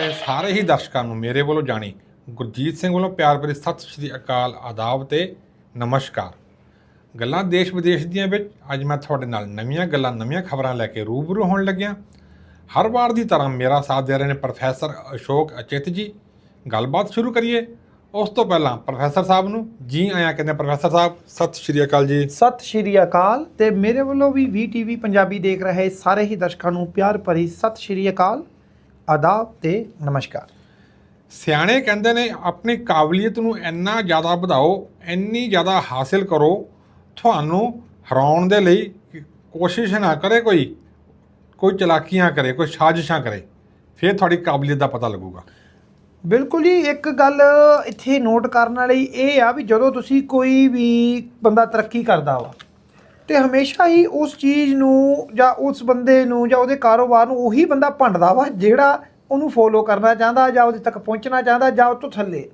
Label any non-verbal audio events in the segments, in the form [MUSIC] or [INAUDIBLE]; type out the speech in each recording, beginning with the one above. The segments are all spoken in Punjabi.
ਰਹੇ ਸਾਰੇ ਹੀ ਦਰਸ਼ਕਾਂ ਨੂੰ ਮੇਰੇ ਵੱਲੋਂ ਜਾਣੀ ਗੁਰਜੀਤ ਸਿੰਘ ਵੱਲੋਂ ਪਿਆਰ ਭਰੀ ਸਤਿ ਸ਼੍ਰੀ ਅਕਾਲ ਆਦਾਬ ਤੇ ਨਮਸਕਾਰ। ਗੱਲਾਂ ਦੇਸ਼ ਵਿਦੇਸ਼ ਦੀਆਂ ਵਿੱਚ ਅੱਜ ਮੈਂ ਤੁਹਾਡੇ ਨਾਲ ਨਵੀਆਂ ਗੱਲਾਂ, ਨਵੀਆਂ ਖਬਰਾਂ ਲੈ ਕੇ ਰੂਬਰੂ ਹੋਣ ਲੱਗਿਆ। ਹਰ ਵਾਰ ਦੀ ਤਰ੍ਹਾਂ ਮੇਰਾ ਸਾਥ ਦੇ ਰਹੇ ਨੇ ਪ੍ਰੋਫੈਸਰ ਅਸ਼ੋਕ ਅਚਿਤ ਜੀ। ਗੱਲਬਾਤ ਸ਼ੁਰੂ ਕਰੀਏ। ਉਸ ਤੋਂ ਪਹਿਲਾਂ ਪ੍ਰੋਫੈਸਰ ਸਾਹਿਬ ਨੂੰ ਜੀ ਆਇਆਂ ਕਹਿੰਦੇ ਪ੍ਰੋਫੈਸਰ ਸਾਹਿਬ, ਸਤਿ ਸ਼੍ਰੀ ਅਕਾਲ ਜੀ। ਸਤਿ ਸ਼੍ਰੀ ਅਕਾਲ ਤੇ ਮੇਰੇ ਵੱਲੋਂ ਵੀ VTV ਪੰਜਾਬੀ ਦੇਖ ਰਹੇ ਸਾਰੇ ਹੀ ਦਰਸ਼ਕਾਂ ਨੂੰ ਪਿਆਰ ਭਰੀ ਸਤਿ ਸ਼੍ਰੀ ਅਕਾਲ। ਆਦਾਬ ਤੇ ਨਮਸਕਾਰ। ਸਿਆਣੇ ਕਹਿੰਦੇ ਨੇ ਆਪਣੀ ਕਾਬਲੀਅਤ ਨੂੰ ਇੰਨਾ ਜ਼ਿਆਦਾ ਵਧਾਓ ਇੰਨੀ ਜ਼ਿਆਦਾ ਹਾਸਿਲ ਕਰੋ ਤੁਹਾਨੂੰ ਹਰਾਉਣ ਦੇ ਲਈ ਕੋਸ਼ਿਸ਼ ਨਾ ਕਰੇ ਕੋਈ ਕੋਈ ਚਲਾਕੀਆਂ ਕਰੇ ਕੋਈ ਸਾਜ਼ਿਸ਼ਾਂ ਕਰੇ ਫਿਰ ਤੁਹਾਡੀ ਕਾਬਲੀਅਤ ਦਾ ਪਤਾ ਲੱਗੂਗਾ। ਬਿਲਕੁਲ ਜੀ ਇੱਕ ਗੱਲ ਇੱਥੇ ਨੋਟ ਕਰਨ ਵਾਲੀ ਇਹ ਆ ਵੀ ਜਦੋਂ ਤੁਸੀਂ ਕੋਈ ਵੀ ਬੰਦਾ ਤਰੱਕੀ ਕਰਦਾ ਵਾ ਤੇ ਹਮੇਸ਼ਾ ਹੀ ਉਸ ਚੀਜ਼ ਨੂੰ ਜਾਂ ਉਸ ਬੰਦੇ ਨੂੰ ਜਾਂ ਉਹਦੇ ਕਾਰੋਬਾਰ ਨੂੰ ਉਹੀ ਬੰਦਾ ਭੰਡਦਾ ਵਾ ਜਿਹੜਾ ਉਹਨੂੰ ਫੋਲੋ ਕਰਨਾ ਚਾਹੁੰਦਾ ਜਾਂ ਉਹਦੇ ਤੱਕ ਪਹੁੰਚਣਾ ਚਾਹੁੰਦਾ ਜਾਂ ਉਹ ਤੋਂ ਥੱਲੇ।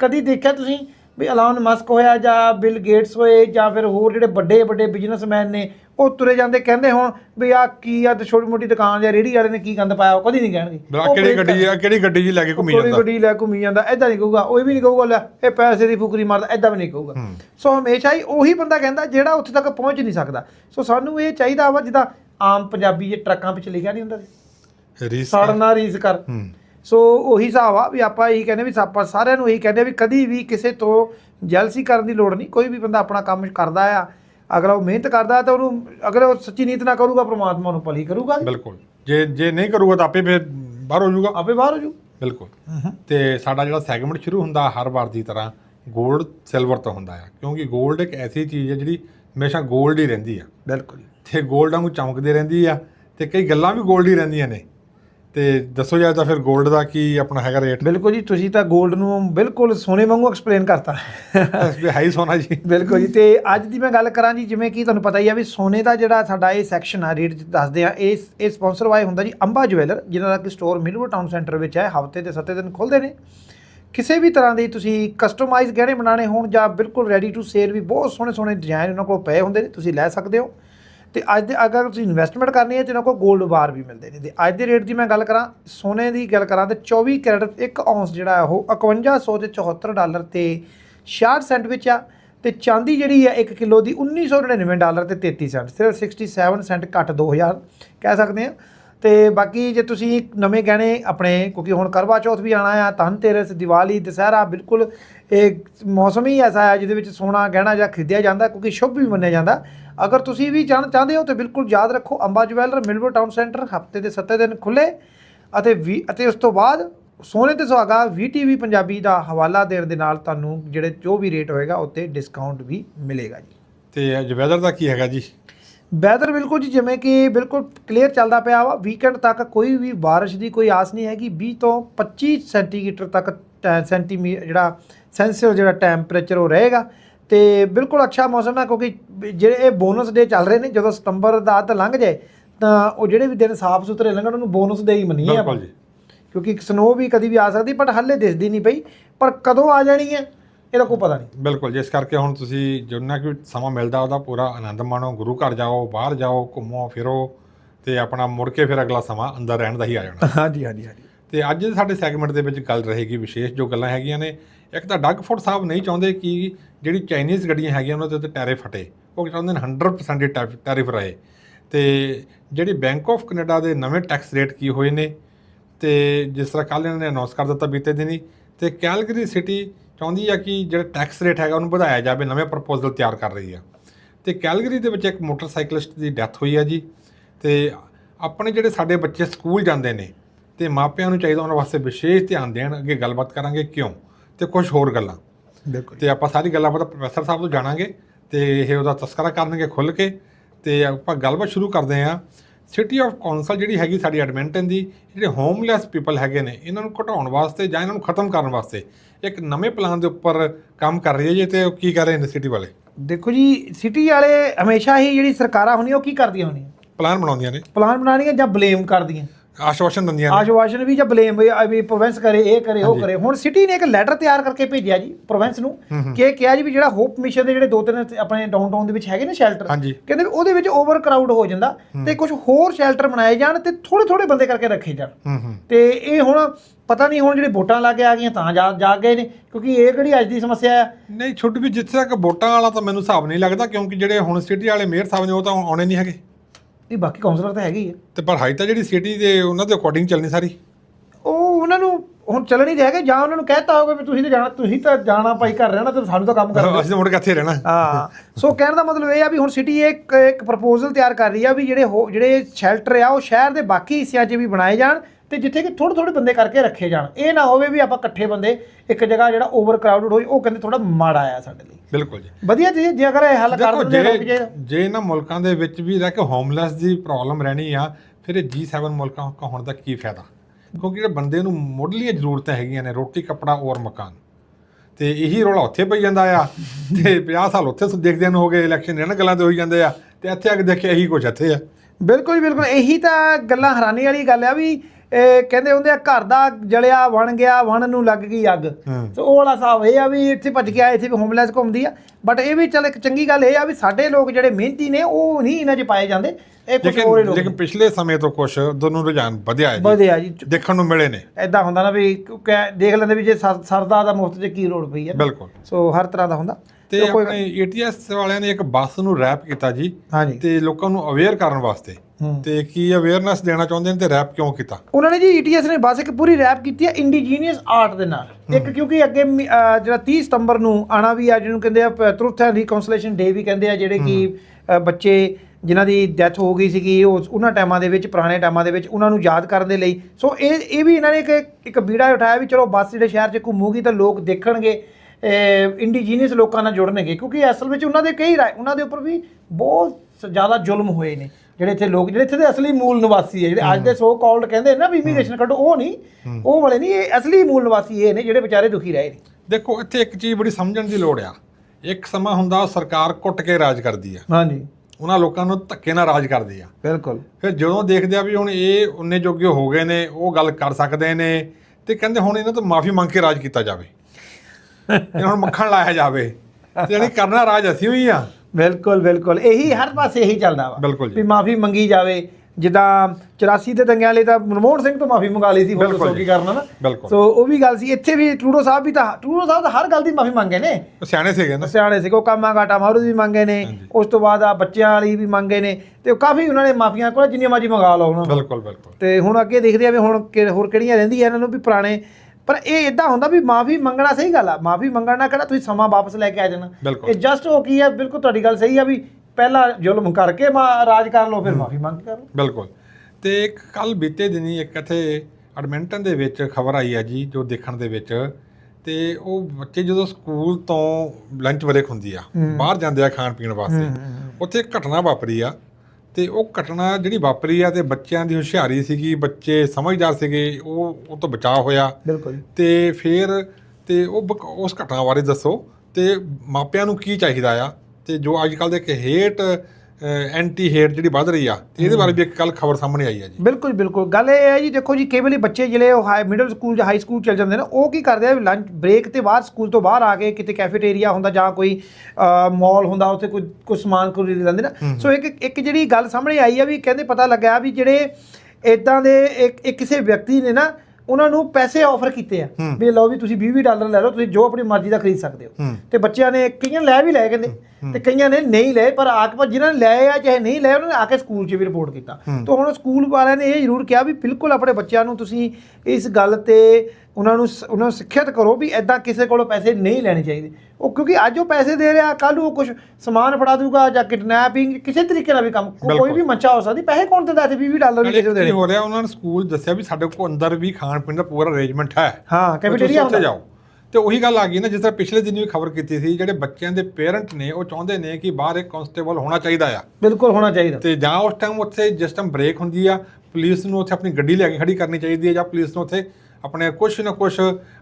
ਕਦੀ ਦੇਖਿਆ ਤੁਸੀਂ ਵੀ ਐਲਾਨ ਮਸਕ ਹੋਇਆ ਜਾਂ ਬਿਲ ਗੇਟਸ ਹੋਏ ਜਾਂ ਫਿਰ ਹੋਰ ਜਿਹੜੇ ਵੱਡੇ ਵੱਡੇ ਬਿਜ਼ਨਸਮੈਨ ਨੇ ਉਹ ਤੁਰੇ ਜਾਂਦੇ ਕਹਿੰਦੇ ਹੁਣ ਵੀ ਆ ਕੀ ਆ ਤੇ ਛੋਟੀ ਮੋਟੀ ਦੁਕਾਨ ਜਾਂ ਰੇੜੀ ਵਾਲੇ ਨੇ ਕੀ ਗੰਦ ਪਾਇਆ ਉਹ ਕਦੀ ਨਹੀਂ ਕਹਿਣਗੇ। ਕਿਹੜੀ ਗੱਡੀ ਆ ਕਿਹੜੀ ਗੱਡੀ ਜੀ ਲੈ ਕੇ ਘੁੰਮੀ ਕੋਈ ਜਾਂਦਾ? ਗੱਡੀ ਲੈ ਘੁੰਮੀ ਜਾਂਦਾ ਐਦਾਂ ਨਹੀਂ ਕਹੂਗਾ ਉਹ ਵੀ ਨਹੀਂ ਕਹੂਗਾ ਲੈ ਇਹ ਪੈਸੇ ਦੀ ਫੁਕਰੀ ਮਾਰਦਾ ਐਦਾਂ ਵੀ ਨਹੀਂ ਕਹੂਗਾ। ਸੋ ਹਮੇਸ਼ਾ ਹੀ ਉਹੀ ਬੰਦਾ ਕਹਿੰਦਾ ਜਿਹੜਾ ਉੱਥੇ ਤੱਕ ਪਹੁੰਚ ਨਹੀਂ ਸਕਦਾ। ਸੋ ਸਾਨੂੰ ਇਹ ਚਾਹੀਦਾ ਵਾ ਜਿੱਦਾਂ ਆਮ ਪੰਜਾਬੀ ਜੇ ਟਰੱਕਾਂ ਵਿੱਚ ਲਿਖਿਆ ਨਹੀਂ ਹੁੰਦਾ ਸੀ। ਰੀਸ ਸੜਨਾ ਰੀਸ ਕਰ। ਸੋ ਉਹੀ ਹਿਸਾਬ ਆ ਵੀ ਆਪਾਂ ਇਹੀ ਕਹਿੰਦੇ ਵੀ ਆਪਾਂ ਸਾਰਿਆਂ ਨੂੰ ਇਹੀ ਕਹਿੰਦੇ ਵੀ ਕਦੀ ਵੀ ਕਿਸੇ ਤੋਂ ਜੈਲਸੀ ਕਰਨ ਦੀ ਲੋੜ ਨਹੀਂ ਕੋਈ ਵੀ ਬੰਦਾ ਆਪਣਾ ਕੰਮ ਕਰਦਾ ਆ ਅਗਰ ਉਹ ਮਿਹਨਤ ਕਰਦਾ ਤਾਂ ਉਹਨੂੰ ਅਗਰ ਉਹ ਸੱਚੀ ਨੀਤ ਨਾ ਕਰੂਗਾ ਪ੍ਰਮਾਤਮਾ ਨੂੰ ਭਲੀ ਕਰੂਗਾ। ਬਿਲਕੁਲ। ਜੇ ਜੇ ਨਹੀਂ ਕਰੂਗਾ ਤਾਂ ਆਪੇ ਫਿਰ ਬਾਹਰ ਹੋ ਜਾਊਗਾ। ਆਪੇ ਬਾਹਰ ਹੋ ਜਾਊ। ਬਿਲਕੁਲ। ਤੇ ਸਾਡਾ ਜਿਹੜਾ ਸੈਗਮੈਂਟ ਸ਼ੁਰੂ ਹੁੰਦਾ ਹਰ ਵਾਰ ਦੀ ਤਰ੍ਹਾਂ 골ਡ ਸਿਲਵਰ ਤੋਂ ਹੁੰਦਾ ਆ। ਕਿਉਂਕਿ 골ਡ ਇੱਕ ਐਸੀ ਚੀਜ਼ ਹੈ ਜਿਹੜੀ ਹਮੇਸ਼ਾ 골ਡ ਹੀ ਰਹਿੰਦੀ ਆ। ਬਿਲਕੁਲ। ਤੇ 골ਡ ਵਾਂਗੂ ਚਮਕਦੇ ਰਹਿੰਦੀ ਆ ਤੇ ਕਈ ਗੱਲਾਂ ਵੀ 골ਡ ਹੀ ਰਹਿੰਦੀਆਂ ਨੇ। ਤੇ ਦੱਸੋ ਜਾ ਤਾਂ ਫਿਰ 골ਡ ਦਾ ਕੀ ਆਪਣਾ ਹੈਗਾ ਰੇਟ ਬਿਲਕੁਲ ਜੀ ਤੁਸੀਂ ਤਾਂ 골ਡ ਨੂੰ ਬਿਲਕੁਲ ਸੋਨੇ ਵਾਂਗੂ ਐਕਸਪਲੇਨ ਕਰਤਾ। ਵੀ ਹਾਈ ਸੋਨਾ ਜੀ। ਬਿਲਕੁਲ ਜੀ ਤੇ ਅੱਜ ਦੀ ਮੈਂ ਗੱਲ ਕਰਾਂ ਜੀ ਜਿਵੇਂ ਕਿ ਤੁਹਾਨੂੰ ਪਤਾ ਹੀ ਆ ਵੀ ਸੋਨੇ ਦਾ ਜਿਹੜਾ ਸਾਡਾ ਇਹ ਸੈਕਸ਼ਨ ਆ ਰੇਟ ਦੱਸਦੇ ਆ ਇਹ ਇਹ ਸਪਾਂਸਰ ਵਾਈ ਹੁੰਦਾ ਜੀ ਅੰਬਾ ਜੁਐਲਰ ਜਿਨ੍ਹਾਂ ਦਾ ਕਿ ਸਟੋਰ ਮਿਲਵਰ ਟਾਊਨ ਸੈਂਟਰ ਵਿੱਚ ਹੈ ਹਫ਼ਤੇ ਦੇ 7 ਦਿਨ ਖੁੱਲ੍ਹਦੇ ਨੇ। ਕਿਸੇ ਵੀ ਤਰ੍ਹਾਂ ਦੇ ਤੁਸੀਂ ਕਸਟਮਾਈਜ਼ ਗਹਿਣੇ ਬਣਾਉਣੇ ਹੋਣ ਜਾਂ ਬਿਲਕੁਲ ਰੈਡੀ ਟੂ ਸੇਲ ਵੀ ਬਹੁਤ ਸੋਹਣੇ ਸੋਹਣੇ ਡਿਜ਼ਾਈਨ ਉਹਨਾਂ ਕੋਲ ਪਏ ਹੁੰਦੇ ਨੇ ਤੁਸੀਂ ਲੈ ਸਕਦੇ ਹੋ। ਤੇ ਅੱਜ ਦੇ ਅਗਰ ਤੁਸੀਂ ਇਨਵੈਸਟਮੈਂਟ ਕਰਨੀ ਹੈ ਤੇ ਉਹਨਾਂ ਕੋਲ 골ਡ ਬਾਰ ਵੀ ਮਿਲਦੇ ਨੇ। ਤੇ ਅੱਜ ਦੇ ਰੇਟ ਦੀ ਮੈਂ ਗੱਲ ਕਰਾਂ, ਸੋਨੇ ਦੀ ਗੱਲ ਕਰਾਂ, ਤੇ 24 ਕੈਰਟ 1 ਔਂਸ ਜਿਹੜਾ ਹੈ, ਉਹ 5100 ਤੇ 74 ਡਾਲਰ ਤੇ 66 ਸੈਂਟ ਵਿੱਚ ਆ। ਤੇ ਚਾਂਦੀ ਜਿਹੜੀ ਹੈ 1 ਕਿਲੋ ਦੀ 1999 ਡਾਲਰ ਤੇ 33 ਸੈਂਟ, ਸਿਰਫ 67 ਸੈਂਟ ਘੱਟ 2000 ਕਹਿ ਸਕਦੇ ਆ ਤੇ ਬਾਕੀ ਜੇ ਤੁਸੀਂ ਨਵੇਂ ਗਹਿਣੇ ਆਪਣੇ, ਕਿਉਂਕਿ ਹੁਣ ਕਰਵਾ ਚੌਥ ਵੀ ਆਣਾ ਆ, ਧਨ ਤੇਰਸ, ਦੀਵਾਲੀ, ਦੁਸਹਿਰਾ, ਬਿਲਕੁਲ ਇਹ ਮੌਸਮ ਹੀ ਐਸਾ ਹੈ ਜਿਹਦੇ ਵਿੱਚ ਸੋਨਾ ਗਹਿਣਾ ਜਾਂ ਖਰੀਦਿਆ ਜਾਂਦਾ, ਕਿਉਂਕਿ ਸ਼ੁਭ ਵੀ ਮੰਨਿਆ ਜਾਂਦਾ। ਅਗਰ ਤੁਸੀਂ ਵੀ ਜਾਣ ਚਾਹੁੰਦੇ ਹੋ ਤਾਂ ਬਿਲਕੁਲ ਯਾਦ ਰੱਖੋ ਅੰਬਾ ਜਵੈਲਰ ਮਿਲਵਰ ਟਾਊਨ ਸੈਂਟਰ ਹਫ਼ਤੇ ਦੇ 7 ਦਿਨ ਖੁੱਲੇ ਅਤੇ ਵੀ ਅਤੇ ਉਸ ਤੋਂ ਬਾਅਦ ਸੋਨੇ ਤੇ ਸੁਹਾਗਾ VTV ਪੰਜਾਬੀ ਦਾ ਹਵਾਲਾ ਦੇਣ ਦੇ ਨਾਲ ਤੁਹਾਨੂੰ ਜਿਹੜੇ ਜੋ ਵੀ ਰੇਟ ਹੋਏਗਾ ਉੱਤੇ ਡਿਸਕਾਊਂਟ ਵੀ ਮਿਲੇਗਾ ਜੀ। ਤੇ ਅੱਜ ਵੈਦਰ ਦਾ ਕੀ ਹੈਗਾ ਜੀ? ਵੈਦਰ ਬਿਲਕੁਲ ਜੀ ਜਿਵੇਂ ਕਿ ਬਿਲਕੁਲ ਕਲੀਅਰ ਚੱਲਦਾ ਪਿਆ ਵਾ। ਵੀਕਐਂਡ ਤੱਕ ਕੋਈ ਵੀ ਬਾਰਿਸ਼ ਦੀ ਕੋਈ ਆਸ ਨਹੀਂ ਹੈਗੀ। 20 ਤੋਂ 25 ਸੈਂਟੀਮੀਟਰ ਤੱਕ ਸੈਂਟੀਮੀ ਜਿਹੜਾ ਸੈਂਸੀਅਲ ਜਿਹੜਾ ਟੈਂਪਰੇਚਰ ਉਹ ਰਹੇਗਾ। ਤੇ ਬਿਲਕੁਲ ਅੱਛਾ ਮੌਸਮ ਹੈ ਕਿਉਂਕਿ ਜਿਹੜੇ ਇਹ ਬੋਨਸ ਡੇ ਚੱਲ ਰਹੇ ਨੇ ਜਦੋਂ ਸਤੰਬਰ ਦਾ ਅੱਧ ਲੰਘ ਜਾਏ ਤਾਂ ਉਹ ਜਿਹੜੇ ਵੀ ਦਿਨ ਸਾਫ਼ ਸੁਥਰੇ ਲੰਘਣ ਉਹਨੂੰ ਬੋਨਸ ਡੇ ਹੀ ਮੰਨੀਏ ਆਪਾਂ। ਬਿਲਕੁਲ ਜੀ। ਕਿਉਂਕਿ ਸਨੋ ਵੀ ਕਦੀ ਵੀ ਆ ਸਕਦੀ ਪਰ ਹੱਲੇ ਦਿਸਦੀ ਨਹੀਂ ਪਈ ਪਰ ਕਦੋਂ ਆ ਜਾਣੀ ਹੈ ਇਹਦਾ ਕੋਈ ਪਤਾ ਨਹੀਂ। ਬਿਲਕੁਲ ਜਿਸ ਕਰਕੇ ਹੁਣ ਤੁਸੀਂ ਜਿੰਨਾ ਕਿ ਸਮਾਂ ਮਿਲਦਾ ਉਹਦਾ ਪੂਰਾ ਆਨੰਦ ਮਾਣੋ ਗੁਰੂ ਘਰ ਜਾਓ ਬਾਹਰ ਜਾਓ ਘੁੰਮੋ ਫਿਰੋ ਤੇ ਆਪਣਾ ਮੁੜ ਕੇ ਫਿਰ ਅਗਲਾ ਸਮਾਂ ਅੰਦਰ ਰਹਿਣ ਦਾ ਹੀ ਆ ਜਾਣਾ। ਹਾਂਜੀ ਹਾਂਜੀ ਹਾਂਜੀ। ਤੇ ਅੱਜ ਸਾਡੇ ਸੈਗਮੈਂਟ ਦੇ ਵਿੱਚ ਗੱਲ ਰਹੇਗੀ ਵਿਸ਼ੇਸ਼ ਜੋ ਗੱਲਾਂ ਹੈਗੀਆਂ ਨੇ। ਇੱਕ ਤਾਂ ਡੱਗ ਫੋਰਡ ਸਾਹਿਬ ਨਹੀਂ ਚਾਹੁੰਦੇ ਕਿ ਜਿਹੜੀ ਚਾਈਨੀਜ਼ ਗੱਡੀਆਂ ਹੈਗੀਆਂ ਉਹਨਾਂ ਦੇ ਉੱਤੇ ਟੈਰਿਫ ਹਟੇ। ਉਹ ਚਾਹੁੰਦੇ ਨੇ 100% ਦੀ ਟੈਫ- ਟੈਰਿਫ ਰਹੇ। ਤੇ ਜਿਹੜੀ ਬੈਂਕ ਆਫ ਕੈਨੇਡਾ ਦੇ ਨਵੇਂ ਟੈਕਸ ਰੇਟ ਕੀ ਹੋਏ ਨੇ, ਤੇ ਜਿਸ ਤਰ੍ਹਾਂ ਕੱਲ੍ਹ ਇਹਨਾਂ ਨੇ ਅਨਾਉਂਸ ਕਰ ਦਿੱਤਾ ਬੀਤੇ ਦਿਨੀ, ਤੇ ਕੈਲਗਰੀ ਸਿਟੀ ਚਾਹੁੰਦੀ ਆ ਕਿ ਜਿਹੜਾ ਟੈਕਸ ਰੇਟ ਹੈਗਾ ਉਹਨੂੰ ਵਧਾਇਆ ਜਾਵੇ, ਨਵੇਂ ਪ੍ਰਪੋਜ਼ਲ ਤਿਆਰ ਕਰ ਰਹੀ ਆ। ਤੇ ਕੈਲਗਰੀ ਦੇ ਵਿੱਚ ਇੱਕ ਮੋਟਰਸਾਈਕਲਿਸਟ ਦੀ ਡੈਥ ਹੋਈ ਆ ਜੀ। ਤੇ ਆਪਣੇ ਜਿਹੜੇ ਸਾਡੇ ਬੱਚੇ ਸਕੂਲ ਜਾਂਦੇ ਨੇ, ਤੇ ਮਾਪਿਆਂ ਨੂੰ ਚਾਹੀਦਾ ਉਹਨਾਂ ਵਾਸਤੇ ਵਿਸ਼ੇਸ਼ ਧਿਆਨ ਦੇਣ, ਅੱਗੇ ਗੱਲਬਾਤ ਕਰਾਂਗੇ ਕਿਉਂ, ਤੇ ਕੁਝ ਹੋਰ ਗੱਲਾਂ। ਬਿਲਕੁਲ। ਤੇ ਆਪਾਂ ਸਾਰੀ ਗੱਲਾਂ ਪਤਾ ਪ੍ਰੋਫੈਸਰ ਸਾਹਿਬ ਤੋਂ ਜਾਣਾਂਗੇ ਤੇ ਇਹ ਉਹਦਾ ਤਸਕਰਾ ਕਰਨਗੇ ਖੁੱਲ ਕੇ ਤੇ ਆਪਾਂ ਗੱਲਬਾਤ ਸ਼ੁਰੂ ਕਰਦੇ ਹਾਂ। ਸਿਟੀ ਆਫ ਕੌਂਸਲ ਜਿਹੜੀ ਹੈਗੀ ਸਾਡੀ ਐਡਮਿੰਟਨ ਦੀ ਜਿਹੜੇ ਹੋਮਲੈਸ ਪੀਪਲ ਹੈਗੇ ਨੇ ਇਹਨਾਂ ਨੂੰ ਘਟਾਉਣ ਵਾਸਤੇ ਜਾਂ ਇਹਨਾਂ ਨੂੰ ਖਤਮ ਕਰਨ ਵਾਸਤੇ ਇੱਕ ਨਵੇਂ ਪਲਾਨ ਦੇ ਉੱਪਰ ਕੰਮ ਕਰ ਰਹੀ ਹੈ ਜੀ ਤੇ ਉਹ ਕੀ ਕਰ ਰਹੇ ਨੇ ਸਿਟੀ ਵਾਲੇ? ਦੇਖੋ ਜੀ ਸਿਟੀ ਵਾਲੇ ਹਮੇਸ਼ਾ ਹੀ ਜਿਹੜੀ ਸਰਕਾਰਾਂ ਹੁੰਦੀਆਂ ਉਹ ਕੀ ਕਰਦੀਆਂ ਹੁੰਦੀਆਂ? ਪਲਾਨ ਬਣਾਉਂਦੀਆਂ ਨੇ। ਪਲਾਨ ਬਣਾਉਣੀਆਂ ਜਾਂ ਬਲੇਮ ਕਰਦੀਆਂ? ਆਸ਼ਵਾਸਨ ਦਿੰਦੀਆਂ ਨੇ। ਆਸ਼ਵਾਸਨ ਵੀ ਜਾਂ ਬਲੇਮ ਵੀ ਪ੍ਰੋਵਿੰਸ ਕਰੇ ਇਹ ਕਰੇ ਉਹ ਕਰੇ। ਹੁਣ ਸਿਟੀ ਨੇ ਇੱਕ ਲੈਟਰ ਤਿਆਰ ਕਰਕੇ ਭੇਜਿਆ ਜੀ ਪ੍ਰੋਵਿੰਸ ਨੂੰ ਕਿ ਕਿਹਾ ਜੀ ਵੀ ਜਿਹੜਾ ਹੋਪ ਮਿਸ਼ਨ ਦੇ ਜਿਹੜੇ ਦੋ ਤਿੰਨ ਆਪਣੇ ਡਾਊਨਟਾਊਨ ਦੇ ਵਿੱਚ ਹੈਗੇ ਨੇ ਸ਼ੈਲਟਰ ਕਹਿੰਦੇ ਵੀ ਉਹਦੇ ਵਿੱਚ ਓਵਰ ਕਰਾਊਡ ਹੋ ਜਾਂਦਾ ਤੇ ਕੁਝ ਹੋਰ ਸ਼ੈਲਟਰ ਬਣਾਏ ਜਾਣ ਤੇ ਥੋੜੇ ਥੋੜੇ ਬੰਦੇ ਕਰਕੇ ਰੱਖੇ ਜਾਣ। ਹੂੰ ਹੂੰ। ਤੇ ਇਹ ਹੁਣ ਪਤਾ ਨਹੀਂ ਹੁਣ ਜਿਹੜੇ ਵੋਟਾਂ ਲਾ ਕੇ ਆ ਗਈਆਂ ਤਾਂ ਜਾ ਜਾ ਗਏ ਨੇ ਕਿਉਂਕਿ ਇਹ ਕਿਹੜੀ ਅੱਜ ਦੀ ਸਮੱਸਿਆ ਆ? ਨਹੀਂ ਛੁੱਟ ਵੀ ਜਿੱਥੇ ਤੱਕ ਵੋਟਾਂ ਵਾਲਾ ਤਾਂ ਮੈਨੂੰ ਹਿਸਾਬ ਨਹੀਂ ਲੱਗਦਾ ਕਿਉਂਕਿ ਜਿਹੜੇ ਹੁਣ ਸਿਟੀ ਵਾਲੇ ਮੇਅਰ ਸਾਹਿਬ ਨੇ ਉਹ ਤਾਂ ਆਉਣੇ ਨਹੀਂ ਹੈਗੇ। ਇਹ ਬਾਕੀ ਕਾਉਂਸਲਰ ਤਾਂ ਹੈਗੇ ਹੀ ਆ। ਤੇ ਪਰ ਹਾਈ ਤਾਂ ਜਿਹੜੀ ਸਿਟੀ ਦੇ ਉਹਨਾਂ ਦੇ ਅਕੋਰਡਿੰਗ ਚੱਲਣੀ ਸਾਰੀ? ਉਹ ਉਹਨਾਂ ਨੂੰ ਹੁਣ ਚੱਲਣ ਹੀ ਦੇ ਹੈਗੇ ਜਾਂ ਉਹਨਾਂ ਨੂੰ ਕਹਿਤਾ ਹੋਵੇ ਵੀ ਤੁਸੀਂ ਤਾਂ ਜਾਣਾ ਤੁਸੀਂ ਤਾਂ ਜਾਣਾ ਭਾਈ ਘਰ ਰਹਿਣਾ ਤੇ ਸਾਨੂੰ ਤਾਂ ਕੰਮ ਕਰਨਾ। ਅਸੀਂ ਤਾਂ ਮੁੜ ਕੇ ਇੱਥੇ ਰਹਿਣਾ। ਹਾਂ ਸੋ ਕਹਿਣ ਦਾ ਮਤਲਬ ਇਹ ਆ ਵੀ ਹੁਣ ਸਿਟੀ ਇੱਕ ਇੱਕ ਪ੍ਰਪੋਜ਼ਲ ਤਿਆਰ ਕਰ ਰਹੀ ਆ ਵੀ ਜਿਹੜੇ ਜਿਹੜੇ ਸ਼ੈਲਟਰ ਆ ਉਹ ਸ਼ਹਿਰ ਦੇ ਬਾਕੀ ਹਿੱਸਿਆਂ 'ਚ ਵੀ ਬਣਾਏ ਜਾਣ ਤੇ ਜਿੱਥੇ ਕਿ ਥੋੜੇ ਥੋੜੇ ਬੰਦੇ ਕਰਕੇ ਰੱਖੇ ਜਾਣ। ਇਹ ਨਾ ਹੋਵੇ ਵੀ ਆਪਾਂ ਇਕੱਠੇ ਬੰਦੇ ਇੱਕ ਜਗ੍ਹਾ ਜਿਹੜਾ ਓਵਰ ਕਰਾਊਡਡ ਹੋਈ ਉਹ ਕਹਿੰਦੇ ਥੋੜਾ ਮਾੜਾ ਆ ਸਾਡੇ ਲਈ। ਬਿਲਕੁਲ ਜੀ। ਵਧੀਆ ਜੀ ਜੇ ਅਗਰ ਇਹ ਹੱਲ ਕਰ ਦਿੰਦੇ ਰੁਕ ਜੇ ਜੇ ਇਹਨਾਂ ਮੁਲਕਾਂ ਦੇ ਵਿੱਚ ਵੀ ਰਹਿ ਕੇ ਹੋਮਲੈਸ ਦੀ ਪ੍ਰੋਬਲਮ ਰਹਿਣੀ ਆ ਫਿਰ ਇਹ G7 ਮੁਲਕਾਂ ਹੋਣ ਦਾ ਕੀ ਫਾਇਦਾ? ਕਿਉਂਕਿ ਜਿਹੜੇ ਬੰਦੇ ਨੂੰ ਮੁੱਢਲੀਆਂ ਜ਼ਰੂਰਤਾਂ ਹੈਗੀਆਂ ਨੇ, ਰੋਟੀ, ਕੱਪੜਾ ਔਰ ਮਕਾਨ। ਤੇ ਇਹੀ ਰੌਲਾ ਉੱਥੇ ਪਈ ਜਾਂਦਾ ਆ। ਤੇ 50 ਸਾਲ ਉੱਥੇ ਦੇਖਦਿਆਂ ਨੂੰ ਹੋ ਗਏ ਇਲੈਕਸ਼ਨ ਇਹਨਾਂ ਗੱਲਾਂ ਤੇ ਹੋਈ ਜਾਂਦੇ ਆ। ਤੇ ਇੱਥੇ ਆ ਕੇ ਦੇਖਿਆ ਇਹੀ ਕੁਝ ਇੱਥੇ ਆ। ਬਿਲਕੁਲ ਬਿਲਕੁਲ, ਇਹੀ ਤਾਂ ਗੱਲਾਂ ਹੈਰਾਨੀ ਵਾਲੀ ਗੱਲ ਆ ਵੀ ਇਹ ਕਹਿੰਦੇ ਹੁੰਦੇ ਆ ਘਰ ਦਾ ਜਲਿਆ ਬਣ ਗਿਆ ਵਣ ਨੂੰ ਲੱਗ ਗਈ ਅੱਗ। ਸੋ ਉਹ ਵਾਲਾ ਹਿਸਾਬ ਇਹ ਆ ਵੀ ਇੱਥੇ ਭੱਜ ਕੇ ਆਏ ਇੱਥੇ ਵੀ ਹੋਮਲੈਸ ਘੁੰਮਦੀ ਆ। ਬਟ ਇਹ ਵੀ ਚੱਲ ਇੱਕ ਚੰਗੀ ਗੱਲ ਇਹ ਆ ਵੀ ਸਾਡੇ ਲੋਕ ਜਿਹੜੇ ਮਿਹਨਤੀ ਨੇ ਉਹ ਨਹੀਂ ਇਹਨਾਂ 'ਚ ਪਾਏ ਜਾਂਦੇ। ਇਹ ਕੁਝ ਹੋਰ ਲੋਕ ਲੇਕਿਨ ਪਿਛਲੇ ਸਮੇਂ ਤੋਂ ਕੁਝ ਦੋਨੋਂ ਰੁਝਾਨ ਵਧਿਆ ਹੈ ਜੀ। ਵਧਿਆ ਜੀ। ਦੇਖਣ ਨੂੰ ਮਿਲੇ ਨੇ। ਐਦਾਂ ਹੁੰਦਾ ਨਾ ਵੀ ਦੇਖ ਲੈਂਦੇ ਵੀ ਜੇ ਸਰ- ਸਰਦਾ ਦਾ ਮੁਫਤ 'ਚ ਕੀ ਲੋੜ ਪਈ ਹੈ। ਬਿਲਕੁਲ। ਸੋ ਹਰ ਤਰ੍ਹਾਂ ਦਾ ਹੁੰਦਾ। ਤੇ ਆਪਣੇ ਏਟੀਐਸ ਵਾਲਿਆਂ ਨੇ ਇੱਕ ਬੱਸ ਨੂੰ ਰੈਪ ਕੀਤਾ ਜੀ ਤੇ ਲੋਕਾਂ ਨੂੰ ਅਵੇਅਰ ਕਰਨ ਵਾਸਤੇ। ਤੇ ਕੀ ਅਵੇਅਰਨੈਸ ਦੇਣਾ ਚਾਹੁੰਦੇ ਨੇ ਤੇ ਰੈਪ ਕਿਉਂ ਕੀਤਾ? ਉਹਨਾਂ ਨੇ ਜੀ ਈਟੀਐਸ ਨੇ ਬਸ ਇੱਕ ਪੂਰੀ ਰੈਪ ਕੀਤੀ ਹੈ ਇੰਡੀਜੀਨੀਅਸ ਆਰਟ ਦੇ ਨਾਲ। ਇੱਕ ਕਿਉਂਕਿ ਅੱਗੇ ਜਿਹੜਾ 30 ਸਤੰਬਰ ਨੂੰ ਆਣਾ ਵੀ ਆ ਜਿਹਨੂੰ ਕਹਿੰਦੇ ਆ ਟਰੁਥ ਐਂਡ ਰੀਕਨਸੀਲੇਸ਼ਨ ਡੇ ਵੀ ਕਹਿੰਦੇ ਆ ਜਿਹੜੇ ਕਿ ਬੱਚੇ ਜਿਨ੍ਹਾਂ ਦੀ ਡੈਥ ਹੋ ਗਈ ਸੀਗੀ ਉਹ ਉਹਨਾਂ ਟਾਈਮਾਂ ਦੇ ਵਿੱਚ ਪੁਰਾਣੇ ਟਾਈਮਾਂ ਦੇ ਵਿੱਚ ਉਹਨਾਂ ਨੂੰ ਯਾਦ ਕਰਨ ਦੇ ਲਈ। ਸੋ ਇਹ ਇਹ ਵੀ ਇਹਨਾਂ ਨੇ ਇੱਕ ਇੱਕ ਬੀੜਾ ਉਠਾਇਆ ਵੀ ਚਲੋ ਬੱਸ ਜਿਹੜੇ ਸ਼ਹਿਰ 'ਚ ਘੁੰਮੂਗੀ ਤਾਂ ਲੋਕ ਦੇਖਣਗੇ। ਇੰਡੀਜੀਨੀਅਸ ਲੋਕਾਂ ਨਾਲ ਜੁੜਨਗੇ ਕਿਉਂਕਿ ਅਸਲ ਵਿੱਚ ਉਹਨਾਂ ਦੇ ਕਈ ਰਾਏ ਉਹਨਾਂ ਦੇ ਉੱਪਰ ਵੀ ਬਹੁਤ ਜ਼ਿਆਦਾ ਜ਼ੁਲਮ ਹੋਏ ਨੇ ਜਿਹੜੇ ਇੱਥੇ ਲੋਕ ਜਿਹੜੇ ਇੱਥੇ ਦੇ ਅਸਲੀ ਮੂਲ ਨਿਵਾਸੀ ਹੈ ਜਿਹੜੇ ਅੱਜ ਦੇ ਸੋ ਕਾਲਡ ਕਹਿੰਦੇ ਨੇ ਨਾ ਵੀ ਇਮੀਗ੍ਰੇਸ਼ਨ ਕੱਢੋ ਉਹ ਨਹੀਂ ਉਹ ਵਾਲੇ ਨਹੀਂ ਇਹ ਅਸਲੀ ਮੂਲ ਨਿਵਾਸੀ ਇਹ ਨੇ ਜਿਹੜੇ ਵਿਚਾਰੇ ਦੁਖੀ ਰਹੇ ਨੇ। ਦੇਖੋ ਇੱਥੇ ਇੱਕ ਚੀਜ਼ ਬੜੀ ਸਮਝਣ ਦੀ ਲੋੜ ਆ। ਇੱਕ ਸਮਾਂ ਹੁੰਦਾ ਸਰਕਾਰ ਕੁੱਟ ਕੇ ਰਾਜ ਕਰਦੀ ਆ। ਹਾਂਜੀ। ਉਹਨਾਂ ਲੋਕਾਂ ਨੂੰ ਧੱਕੇ ਨਾਲ ਰਾਜ ਕਰਦੀ ਆ। ਬਿਲਕੁਲ। ਫਿਰ ਜਦੋਂ ਦੇਖਦੇ ਆ ਵੀ ਹੁਣ ਇਹ ਉਨੇ ਜੋਗੇ ਹੋ ਗਏ ਨੇ ਉਹ ਗੱਲ ਕਰ ਸਕਦੇ ਨੇ ਤੇ ਕਹਿੰਦੇ ਹੁਣ ਇਹਨਾਂ ਤੋਂ ਮਾਫੀ ਮੰਗ ਕੇ ਰਾਜ ਕੀਤਾ ਜਾਵੇ। ਇਹਨਾਂ ਨੂੰ ਮੱਖਣ ਲਾਇਆ ਜਾਵੇ। ਯਾਨੀ ਕਰਨਾ ਰਾਜ ਅਸੀਂ ਹੋਈ ਆ। ਬਿਲਕੁਲ ਬਿਲਕੁਲ। ਇਹੀ ਹਰ ਪਾਸੇ ਇਹੀ ਚੱਲਦਾ ਵਾ। ਬਿਲਕੁਲ ਜੀ। ਵੀ ਮਾਫੀ ਮੰਗੀ ਜਾਵੇ। ਜਿੱਦਾਂ 84 ਦੇ ਦੰਗਿਆਂ ਲਈ ਤਾਂ ਮਨਮੋਹਨ ਸਿੰਘ ਤੋਂ ਮਾਫੀ ਮੰਗਾ ਲਈ ਸੀ ਹੋਰ ਬਿਲਕੁਲ ਦੱਸੋ ਕੀ ਜੀ। ਕਰਨਾ ਨਾ। ਬਿਲਕੁਲ। ਸੋ ਉਹ ਵੀ ਗੱਲ ਸੀ। ਇੱਥੇ ਵੀ ਟਰੂਡੋ ਸਾਹਿਬ ਵੀ ਤਾਂ ਟਰੂਡੋ ਸਾਹਿਬ ਤਾਂ ਹਰ ਗੱਲ ਦੀ ਮਾਫੀ ਮੰਗੇ ਨੇ। ਉਹ ਸਿਆਣੇ ਸੀਗੇ ਨਾ। ਸਿਆਣੇ ਸੀ ਕੋ ਕਾਮਾ ਘਾਟਾ ਮਾਰੂ ਦੀ ਵੀ ਮੰਗੇ ਨੇ। ਉਸ ਤੋਂ ਬਾਅਦ ਆ ਬੱਚਿਆਂ ਵਾਲੀ ਵੀ ਮੰਗੇ ਨੇ। ਤੇ ਉਹ ਕਾਫੀ ਉਹਨਾਂ ਨੇ ਮਾਫੀਆਂ ਕੋਲ ਜਿੰਨੀਆਂ ਮਰਜ਼ੀ ਮੰਗਾ ਲਓ ਉਹਨਾਂ ਨੂੰ। ਬਿਲਕੁਲ ਬਿਲਕੁਲ। ਤੇ ਹੁਣ ਅੱਗੇ ਦੇਖਦੇ ਆ ਵੀ ਹੁਣ ਕਿ- ਹੋਰ ਕਿਹੜੀਆਂ ਰਹਿੰਦੀਆਂ ਇਹਨਾਂ ਨੂੰ ਵੀ ਪੁਰਾਣੇ ਪਰ ਇਹ ਇਦਾਂ ਹੁੰਦਾ ਵੀ ਮਾਫੀ ਮੰਗਣਾ ਸਹੀ ਗੱਲ ਆ ਮਾਫੀ ਮੰਗਣਾ ਕਿਹੜਾ ਤੁਸੀਂ ਸਮਾਂ ਵਾਪਸ ਲੈ ਕੇ ਆ ਜਾਣਾ। ਇਹ ਜਸਟ ਉਹ ਕੀ ਆ ਬਿਲਕੁਲ ਤੁਹਾਡੀ ਗੱਲ ਸਹੀ ਆ ਵੀ ਪਹਿਲਾਂ ਜ਼ੁਲਮ ਕਰਕੇ ਮਾ- ਰਾਜ ਕਰ ਲਓ ਫਿਰ ਮਾਫੀ ਮੰਗ ਕੇ ਕਰ ਲਓ। ਬਿਲਕੁਲ। ਤੇ ਕੱਲ ਬੀਤੇ ਦਿਨੀ ਇੱਕ ਇੱਥੇ ਐਡਮਿੰਟਨ ਦੇ ਵਿੱਚ ਖਬਰ ਆਈ ਹੈ ਜੀ ਜੋ ਦੇਖਣ ਦੇ ਵਿੱਚ। ਤੇ ਉਹ ਬੱਚੇ ਜਦੋਂ ਸਕੂਲ ਤੋਂ ਲੰਚ ਬ੍ਰੇਕ ਹੁੰਦੀ ਆ ਬਾਹਰ ਜਾਂਦੇ ਆ ਖਾਣ ਪੀਣ ਵਾਸਤੇ ਉੱਥੇ ਇੱਕ ਘਟਨਾ ਵਾਪਰੀ ਆ। ਤੇ ਉਹ ਘਟਨਾ ਜਿਹੜੀ ਵਾਪਰੀ ਆ ਤੇ ਬੱਚਿਆਂ ਦੀ ਹੁਸ਼ਿਆਰੀ ਸੀਗੀ ਬੱਚੇ ਸਮਝਦਾਰ ਸੀਗੇ ਉਹ ਉਹ ਤੋਂ ਬਚਾਅ ਹੋਇਆ। ਬਿਲਕੁਲ। ਤੇ ਫਿਰ ਤੇ ਉਹ ਬਕ- ਉਸ ਘਟਨਾ ਬਾਰੇ ਦੱਸੋ। ਤੇ ਮਾਪਿਆਂ ਨੂੰ ਕੀ ਚਾਹੀਦਾ ਆ? ਤੇ ਜੋ ਅੱਜ ਕੱਲ ਦੇ ਇੱਕ ਹੇਟ ਐਂਟੀ ਹੇਟ ਜਿਹੜੀ ਵੱਧ ਰਹੀ ਆ ਇਹਦੇ ਬਾਰੇ ਵੀ ਇੱਕ ਕੱਲ ਖਬਰ ਸਾਹਮਣੇ ਆਈ ਆ ਜੀ। ਬਿਲਕੁਲ ਬਿਲਕੁਲ। ਗੱਲ ਇਹ ਹੈ ਜੀ ਦੇਖੋ ਜੀ ਕਈ ਵਾਰੀ ਬੱਚੇ ਜਿਹੜੇ ਉਹ ਹਾਈ ਮਿਡਲ ਸਕੂਲ ਜਾਂ ਹਾਈ ਸਕੂਲ ਚਲ ਜਾਂਦੇ ਨੇ ਉਹ ਕੀ ਕਰਦੇ ਆ ਲੰਚ ਬ੍ਰੇਕ ਤੇ ਬਾਅਦ ਸਕੂਲ ਤੋਂ ਬਾਹਰ ਆ ਕੇ ਕਿਤੇ ਕੈਫੇਟੇਰੀਆ ਹੁੰਦਾ ਜਾਂ ਕੋਈ ਮਾਲ ਹੁੰਦਾ ਉੱਥੇ ਕੋਈ ਕੁਝ ਸਮਾਨ ਖਰੀਦ ਲੈਂਦੇ ਨਾ। ਸੋ ਇੱਕ ਇੱਕ ਜਿਹੜੀ ਗੱਲ ਸਾਹਮਣੇ ਆਈ ਆ ਵੀ ਕਹਿੰਦੇ ਪਤਾ ਲੱਗਾ ਵੀ ਜਿਹੜੇ ਇਦਾਂ ਦੇ ਇੱਕ ਕਿਸੇ ਵਿਅਕਤੀ ਨੇ ਨਾ ਉਹਨਾਂ ਨੂੰ ਪੈਸੇ ਆਫਰ ਕੀਤੇ ਆ। ਵੀ ਲਓ ਵੀ ਤੁਸੀਂ 20 20 ਡਾਲਰ ਲੈ ਲਓ ਤੁਸੀਂ ਜੋ ਆਪਣੀ ਮਰਜ਼ੀ ਦਾ ਖਰੀਦ ਸਕਦੇ ਹੋ। ਤੇ ਬੱਚਿਆਂ ਨੇ ਕਈਆਂ ਨੇ ਲੈ ਵੀ ਲਏ ਕਹਿੰਦੇ ਤੇ ਕਈਆਂ ਨੇ ਨਹੀਂ ਲਏ ਪਰ ਆ ਕੇ ਪਰ ਜਿਨ੍ਹਾਂ ਨੇ ਲਏ ਆ ਚਾਹੇ ਨਹੀਂ ਲਏ ਉਹਨਾਂ ਨੇ ਆ ਕੇ ਸਕੂਲ 'ਚ ਵੀ ਰਿਪੋਰਟ ਕੀਤਾ। ਤਾਂ ਹੁਣ ਸਕੂਲ ਵਾਲਿਆਂ ਨੇ ਇਹ ਜ਼ਰੂਰ ਕਿਹਾ ਵੀ ਬਿਲਕੁਲ ਆਪਣੇ ਬੱਚਿਆਂ ਨੂੰ ਤੁਸੀਂ ਇਸ ਗੱਲ ਤੇ ਉਹਨਾਂ ਨੂੰ ਉਹਨਾਂ ਨੂੰ ਸਿੱਖਿਅਤ ਕਰੋ ਵੀ ਐਦਾਂ ਕਿਸੇ ਕੋਲੋਂ ਪੈਸੇ ਨਹੀਂ ਲੈਣੇ ਚਾਹੀਦੇ। ਉਹ ਕਿਉਂਕਿ ਅੱਜ ਉਹ ਪੈਸੇ ਦੇ ਰਿਹਾ ਕੱਲ ਉਹ ਕੁਝ ਸਮਾਨ ਫੜਾ ਦੂਗਾ ਜਾਂ ਕਿਡਨੈਪਿੰਗ ਕਿਸੇ ਤਰੀਕੇ ਨਾਲ ਵੀ ਕੰਮ ਕੋਈ। ਵੀ ਮੰਚਾ ਹੋ ਸਕਦੀ ਪੈਸੇ ਕੌਣ ਦਿੰਦਾ ਇੱਥੇ 20 20 ਡਾਲਰ ਵੀ ਕਿਸੇ ਨੂੰ ਦੇਣੇ ਹੋ ਰਿਹਾ ਉਹਨਾਂ ਨੇ ਸਕੂਲ ਦੱਸਿਆ ਵੀ ਸਾਡੇ ਕੋਲ ਅੰਦਰ ਵੀ ਖਾਣ ਪੀਣ ਦਾ ਪੂਰਾ ਅਰੇਂਜਮੈਂਟ ਹੈ। ਹਾਂ ਕੈਫੇਟੇਰੀਆ ਉੱਥੇ ਜਾਓ। ਤੇ ਉਹੀ ਗੱਲ ਆ ਗਈ ਨਾ ਜਿਸ ਤਰ੍ਹਾਂ ਪਿਛਲੇ ਦਿਨ ਵੀ ਖਬਰ ਕੀਤੀ ਸੀ ਜਿਹੜੇ ਬੱਚਿਆਂ ਦੇ ਪੇਰੈਂਟ ਨੇ ਉਹ ਚਾਹੁੰਦੇ ਨੇ ਕਿ ਬਾਹਰ ਇੱਕ ਕਨਸਟੇਬਲ ਹੋਣਾ ਚਾਹੀਦਾ ਆ। ਬਿਲਕੁਲ ਹੋਣਾ ਚਾਹੀਦਾ। ਤੇ ਜਾਂ ਉਸ ਟਾਈਮ ਉੱਥੇ ਜਿਸ ਟਾਈਮ ਬ੍ਰੇਕ ਹੁੰਦੀ ਆ ਪੁਲਿਸ ਨੂੰ ਉੱਥੇ ਆਪਣੀ ਗੱਡੀ ਲੈ ਕੇ ਖੜੀ ਕਰਨੀ ਚਾਹੀਦੀ ਹੈ ਜਾਂ ਪੁਲਿਸ ਨੂੰ ਉੱਥੇ ਆਪਣੇ ਕੁਛ ਨਾ ਕੁਛ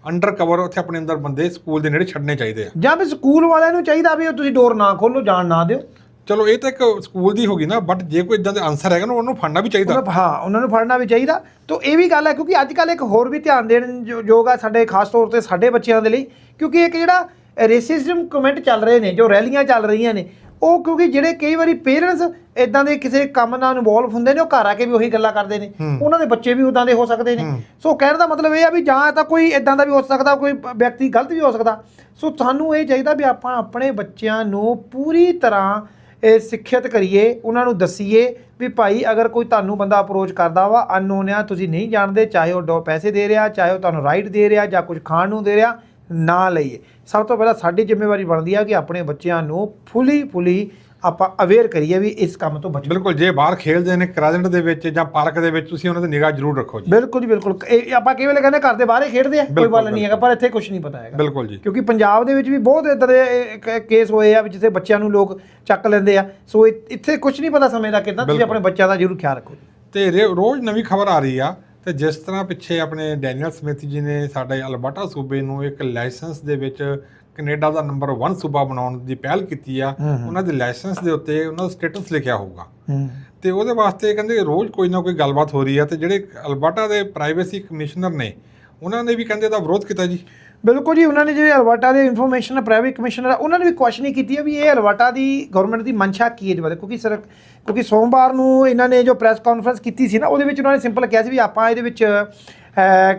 ਅੰਡਰ ਕਵਰ ਉੱਥੇ ਆਪਣੇ ਅੰਦਰ ਬੰਦੇ ਸਕੂਲ ਦੇ ਨੇੜੇ ਛੱਡਣੇ ਚਾਹੀਦੇ ਆ। ਜਾਂ ਵੀ ਸਕੂਲ ਵਾਲਿਆਂ ਨੂੰ ਚਾਹੀਦਾ ਵੀ ਉਹ ਤੁਸੀਂ ਡੋਰ ਨਾ ਖੋਲੋ ਜਾਣ ਨਾ ਦਿਓ। ਚਲੋ ਇਹ ਤਾਂ ਇੱਕ ਸਕੂਲ ਦੀ ਹੋ ਗਈ ਨਾ ਬਟ ਜੇ ਕੋਈ ਇਦਾਂ ਦੇ ਆਨਸਰ ਹੈਗਾ ਨਾ ਉਹਨੂੰ ਫੜਨਾ ਵੀ ਚਾਹੀਦਾ। ਉਹਨਾਂ ਹਾਂ ਉਹਨਾਂ ਨੂੰ ਫੜਨਾ ਵੀ ਚਾਹੀਦਾ। ਤਾਂ ਇਹ ਵੀ ਗੱਲ ਹੈ ਕਿਉਂਕਿ ਅੱਜ ਕੱਲ ਇੱਕ ਹੋਰ ਵੀ ਧਿਆਨ ਦੇਣ ਯੋਗ ਆ ਸਾਡੇ ਖਾਸ ਤੌਰ ਤੇ ਸਾਡੇ ਬੱਚਿਆਂ ਦੇ ਲਈ ਕਿਉਂਕਿ ਇੱਕ ਜਿਹੜਾ ਰੇਸਿਜ਼ਮ ਕਮੈਂਟ ਚੱਲ ਰਹੇ ਨੇ ਜੋ ਰੈਲੀਆਂ ਚੱਲ ਰਹੀਆਂ ਨੇ ਉਹ ਕਿਉਂਕਿ ਜਿਹੜੇ ਕਈ ਵਾਰੀ ਪੇਰੈਂਟਸ ਇਦਾਂ ਦੇ ਕਿਸੇ ਕੰਮ ਨਾਲ ਇਨਵੋਲਵ ਹੁੰਦੇ ਨੇ ਉਹ ਘਰ ਆ ਕੇ ਵੀ ਉਹੀ ਗੱਲਾਂ ਕਰਦੇ ਨੇ। ਉਹਨਾਂ ਦੇ ਬੱਚੇ ਵੀ ਉਦਾਂ ਦੇ ਹੋ ਸਕਦੇ ਨੇ। ਸੋ ਕਹਿਣ ਦਾ ਮਤਲਬ ਇਹ ਆ ਵੀ ਜਾਂ ਤਾਂ ਕੋਈ ਇਦਾਂ ਦਾ ਵੀ ਹੋ ਸਕਦਾ ਕੋਈ ਵਿਅਕਤੀ ਗਲਤ ਵੀ ਹੋ ਸਕਦਾ। ਸੋ ਸਾਨੂੰ ਇਹ ਚਾਹੀਦਾ ਵੀ ਆਪਾਂ ਆਪਣੇ ਬੱਚਿਆਂ ਨੂੰ ਪੂਰੀ ਤਰ੍ਹਾਂ ਇਹ ਸਿੱਖਿਅਤ ਕਰੀਏ ਉਹਨਾਂ ਨੂੰ ਦਸੀਏ ਵੀ ਭਾਈ ਅਗਰ ਕੋਈ ਤੁਹਾਨੂੰ ਬੰਦਾ ਅਪਰੋਚ ਕਰਦਾ ਵਾ ਅਨਨੋਨ ਆ ਤੁਸੀਂ ਨਹੀਂ ਜਾਣਦੇ ਚਾਹੇ ਉਹ ਪੈਸੇ ਦੇ ਰਿਹਾ ਚਾਹੇ ਉਹ ਤੁਹਾਨੂੰ ਰਾਈਟ ਦੇ ਰਿਹਾ ਜਾਂ ਕੁਝ ਖਾਣ ਨੂੰ ਦੇ ਰਿਹਾ ਨਾ ਲਈਏ। ਸਭ ਤੋਂ ਪਹਿਲਾਂ ਸਾਡੀ ਜ਼ਿੰਮੇਵਾਰੀ ਬਣਦੀ ਆ ਕਿ ਆਪਣੇ ਬੱਚਿਆਂ ਨੂੰ ਫੁੱਲੀ ਫੁੱਲੀ ਆਪਾਂ ਅਵੇਅਰ ਕਰੀਏ ਵੀ ਇਸ ਕੰਮ ਤੋਂ ਬਚੋ। ਬਿਲਕੁਲ ਜੇ ਬਾਹਰ ਖੇਡਦੇ ਨੇ ਕ੍ਰੈਜੈਂਟ ਦੇ ਵਿੱਚ ਜਾਂ ਪਾਰਕ ਦੇ ਵਿੱਚ ਤੁਸੀਂ ਉਹਨਾਂ ਤੇ ਨਿਗਾਹ ਜ਼ਰੂਰ ਰੱਖੋ ਜੀ। ਬਿਲਕੁਲ ਜੀ ਬਿਲਕੁਲ। ਇਹ ਆਪਾਂ ਕਈ ਵੇਲੇ ਕਹਿੰਦੇ ਘਰ ਦੇ ਬਾਹਰ ਹੀ ਖੇਡਦੇ ਆ ਕੋਈ ਗੱਲ ਨਹੀਂ ਹੈਗਾ ਪਰ ਇੱਥੇ ਕੁਝ ਨਹੀਂ ਪਤਾ ਹੈਗਾ। ਬਿਲਕੁਲ ਜੀ। ਕਿਉਂਕਿ ਪੰਜਾਬ ਦੇ ਵਿੱਚ ਵੀ ਬਹੁਤ ਇਦਾਂ ਦੇ ਕੇਸ ਹੋਏ ਆ ਜਿੱਥੇ ਬੱਚਿਆਂ ਨੂੰ ਲੋਕ ਚੱਕ ਲੈਂਦੇ ਆ। ਸੋ ਇੱਥੇ ਕੁਝ ਨਹੀਂ ਪਤਾ ਸਮੇਂ ਦਾ ਕਿਦਾਂ ਤੁਸੀਂ ਆਪਣੇ ਬੱਚਿਆਂ ਦਾ ਜ਼ਰੂਰ ਖਿਆਲ ਰੱਖੋ ਤੇ ਰੋਜ਼ ਨਵੀਂ ਖਬਰ ਆ ਰਹੀ ਆ ਤੇ ਜਿਸ ਤਰ੍ਹਾਂ ਪਿੱਛੇ ਆਪਣੇ ਡੈਨੀਅਲ ਸਮਿਥ ਜੀ ਨੇ ਸਾਡੇ ਅਲਬਰਟਾ ਸੂਬੇ ਨੂੰ ਇੱਕ ਲਾਇਸੈਂਸ ਦੇ ਵਿੱਚ ਕੈਨੇਡਾ ਦਾ ਨੰਬਰ 1 ਸੂਬਾ ਬਣਾਉਣ ਦੀ ਪਹਿਲ ਕੀਤੀ ਆ ਉਹਨਾਂ ਦੇ ਲਾਇਸੈਂਸ ਦੇ ਉੱਤੇ ਉਹਨਾਂ ਦਾ ਸਟੇਟਸ ਲਿਖਿਆ ਹੋਊਗਾ। ਤੇ ਉਹਦੇ ਵਾਸਤੇ ਕਹਿੰਦੇ ਰੋਜ਼ ਕੋਈ ਨਾ ਕੋਈ ਗੱਲਬਾਤ ਹੋ ਰਹੀ ਆ ਤੇ ਜਿਹੜੇ ਅਲਬਰਟਾ ਦੇ ਪ੍ਰਾਈਵੇਸੀ ਕਮਿਸ਼ਨਰ ਨੇ ਉਹਨਾਂ ਨੇ ਵੀ ਕਹਿੰਦੇ ਦਾ ਵਿਰੋਧ ਕੀਤਾ ਜੀ। ਬਿਲਕੁਲ ਜੀ ਉਹਨਾਂ ਨੇ ਜਿਹੜੇ ਅਲਬਰਟਾ ਦੇ ਇਨਫੋਰਮੇਸ਼ਨ ਪ੍ਰਾਈਵੇਟ ਕਮਿਸ਼ਨਰ ਆ ਉਹਨਾਂ ਨੇ ਵੀ ਕੁਐਸਚਨ ਕੀਤੀ ਹੈ ਵੀ ਇਹ ਅਲਬਰਟਾ ਦੀ ਗਵਰਨਮੈਂਟ ਦੀ ਮਨਸ਼ਾ ਕੀ ਹੈ ਬਾਰੇ। ਕਿਉਂਕਿ ਸਰ ਕਿਉਂਕਿ ਸੋਮਵਾਰ ਨੂੰ ਇਹਨਾਂ ਨੇ ਜੋ ਪ੍ਰੈਸ ਕਾਨਫਰੰਸ ਕੀਤੀ ਸੀ ਨਾ ਉਹਦੇ ਵਿੱਚ ਉਹਨਾਂ ਨੇ ਸਿੰਪਲ ਕਿਹਾ ਸੀ ਵੀ ਆਪਾਂ ਇਹਦੇ ਵਿੱਚ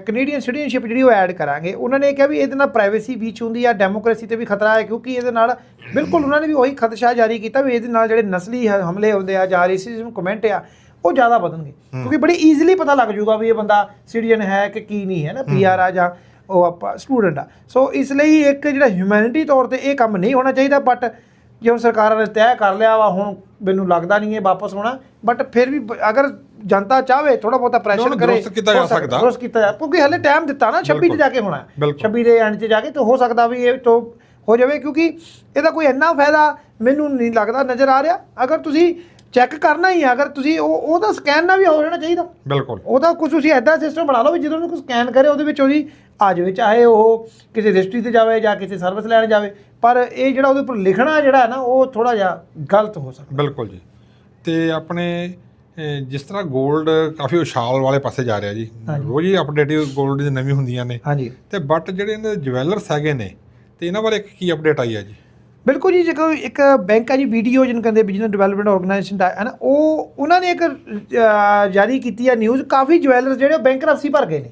ਕੈਨੇਡੀਅਨ ਸਿਟੀਜ਼ਨਸ਼ਿਪ ਜਿਹੜੀ ਉਹ ਐਡ ਕਰਾਂਗੇ। ਉਹਨਾਂ ਨੇ ਕਿਹਾ ਵੀ ਇਹਦੇ ਨਾਲ ਪ੍ਰਾਈਵੇਸੀ ਵੀਚ ਹੁੰਦੀ ਆ ਡੈਮੋਕ੍ਰੇਸੀ ਤੇ ਵੀ ਖਤਰਾ ਹੈ ਕਿਉਂਕਿ ਇਹਦੇ ਨਾਲ ਬਿਲਕੁਲ ਉਹਨਾਂ ਨੇ ਵੀ ਉਹੀ ਖਦਸ਼ਾ ਜਾਰੀ ਕੀਤਾ ਵੀ ਇਹਦੇ ਨਾਲ ਜਿਹੜੇ ਨਸਲੀ ਹਮਲੇ ਹੁੰਦੇ ਆ ਜਾਂ ਰੇਸਿਜ਼ਮ ਕਮੈਂਟ ਆ ਉਹ ਜ਼ਿਆਦਾ ਵਧਣਗੇ। ਕਿਉਂਕਿ ਬੜੀ ਈਜ਼ੀਲੀ ਪਤਾ ਲੱਗ ਜਾਊਗਾ ਵੀ ਇਹ ਬੰਦਾ ਸਿਟੀਜ਼ਨ ਹੈ ਕਿ ਕੀ ਨਹੀਂ ਹੈ ਨਾ ਪੀਆਰ ਆ ਜਾਂ ਉਹ ਆਪਾਂ ਸਟੂਡੈਂਟ ਆ ਸੋ ਇਸ ਲਈ ਇੱਕ ਜਿਹੜਾ ਹਿਊਮੈਨਿਟੀ ਤੌਰ ਤੇ ਇਹ ਕੰਮ ਨਹੀਂ ਹੋਣਾ ਚਾਹੀਦਾ ਬਟ ਜੇ ਹੁਣ ਸਰਕਾਰਾਂ ਨੇ ਤੈਅ ਕਰ ਲਿਆ ਵਾ ਹੁਣ ਮੈਨੂੰ ਲੱਗਦਾ ਨਹੀਂ ਇਹ ਵਾਪਸ ਹੋਣਾ ਬਟ ਫਿਰ ਵੀ ਅਗਰ ਜਨਤਾ ਚਾਹਵੇ ਥੋੜਾ ਬਹੁਤਾ ਪ੍ਰੈਸ਼ਰ ਕਰੇ ਦੁਰਸਤ ਕੀਤਾ ਜਾ ਸਕਦਾ। ਦੁਰਸਤ ਕੀਤਾ ਜਾ ਕਿਉਂਕਿ ਹਲੇ ਟਾਈਮ ਦਿੱਤਾ ਨਾ 26 ਚ ਜਾ ਕੇ ਹੋਣਾ ਹੈ। ਬਿਲਕੁਲ। 26 ਦੇ ਐਂਡ 'ਚ ਜਾ ਕੇ ਤੇ ਹੋ ਸਕਦਾ ਵੀ ਇਹ ਤੋਂ ਹੋ ਜਾਵੇ ਕਿਉਂਕਿ ਇਹਦਾ ਕੋਈ ਇੰਨਾ ਫਾਇਦਾ ਮੈਨੂੰ ਨਹੀਂ ਲੱਗਦਾ ਨਜ਼ਰ ਆ ਰਿਹਾ ਅਗਰ ਤੁਸੀਂ ਚੈੱਕ ਕਰਨਾ ਹੀ ਹੈ ਅਗਰ ਤੁਸੀਂ ਉਹ ਉਹਦਾ ਸਕੈਨ ਨਾ ਵੀ ਹੋ ਜਾਣਾ ਚਾਹੀਦਾ। ਬਿਲਕੁਲ। ਉਹਦਾ ਕੁਝ ਤੁਸੀਂ ਐਦਾਂ ਸਿਸਟਮ ਬਣਾ ਲਓ ਵੀ ਜਦੋਂ ਉਹਨੂੰ ਸਕੈਨ ਕਰੇ ਉਹਦੇ ਵਿੱਚ ਉਹਦੀ ਆ ਜਾਵੇ ਚਾਹੇ ਉਹ ਕਿਸੇ ਰਜਿਸਟਰੀ ਤੇ ਜਾਵੇ ਜਾਂ ਕਿਸੇ ਸਰਵਿਸ ਲੈਣ ਜਾਵੇ। ਪਰ ਇਹ ਜਿਹੜਾ ਉਹਦੇ ਉੱਪਰ ਲਿਖਣਾ ਜਿਹੜਾ ਹੈ ਨਾ ਉਹ ਥੋੜਾ ਜਿਹਾ ਗਲਤ ਹੋ ਸਕਦਾ। ਬਿਲਕੁਲ ਜੀ। ਤੇ ਆਪਣੇ ਜਿਸ ਤਰ੍ਹਾਂ 골ਡ ਕਾਫੀ ਉਛਾਲ ਵਾਲੇ ਪਾਸੇ ਜਾ ਰਿਹਾ ਜੀ। ਰੋਜ਼ ਹੀ ਅਪਡੇਟ 골ਡ ਦੀ ਨਵੀਂ ਹੁੰਦੀਆਂ ਨੇ। ਹਾਂਜੀ। ਤੇ ਬਟ ਜਿਹੜੇ ਇਹਨਾਂ ਦੇ ਜਵੈਲਰਸ ਹੈਗੇ ਨੇ ਤੇ ਇਹਨਾਂ ਬਾਰੇ ਇੱਕ ਕੀ ਅਪਡੇਟ ਆਈ ਹੈ ਜੀ? ਬਿਲਕੁਲ ਜੀ ਜੇ ਕੋਈ ਇੱਕ ਬੈਂਕ ਹੈ ਜੀ ਵੀਡੀਓ ਜਿਹਨੂੰ ਕਹਿੰਦੇ ਬਿਜ਼ਨਸ ਡਿਵੈਲਪਮੈਂਟ ਆਰਗੇਨਾਈਜੇਸ਼ਨ ਦਾ ਹੈ ਨਾ ਉਹ ਉਹਨਾਂ ਨੇ ਇੱਕ ਜਾਰੀ ਕੀਤੀ ਹੈ ਨਿਊਜ਼ ਕਾਫੀ ਜਵੈਲਰਸ ਜਿਹੜੇ ਬੈਂਕਰਪਸੀ ਭਰ ਗਏ ਨੇ।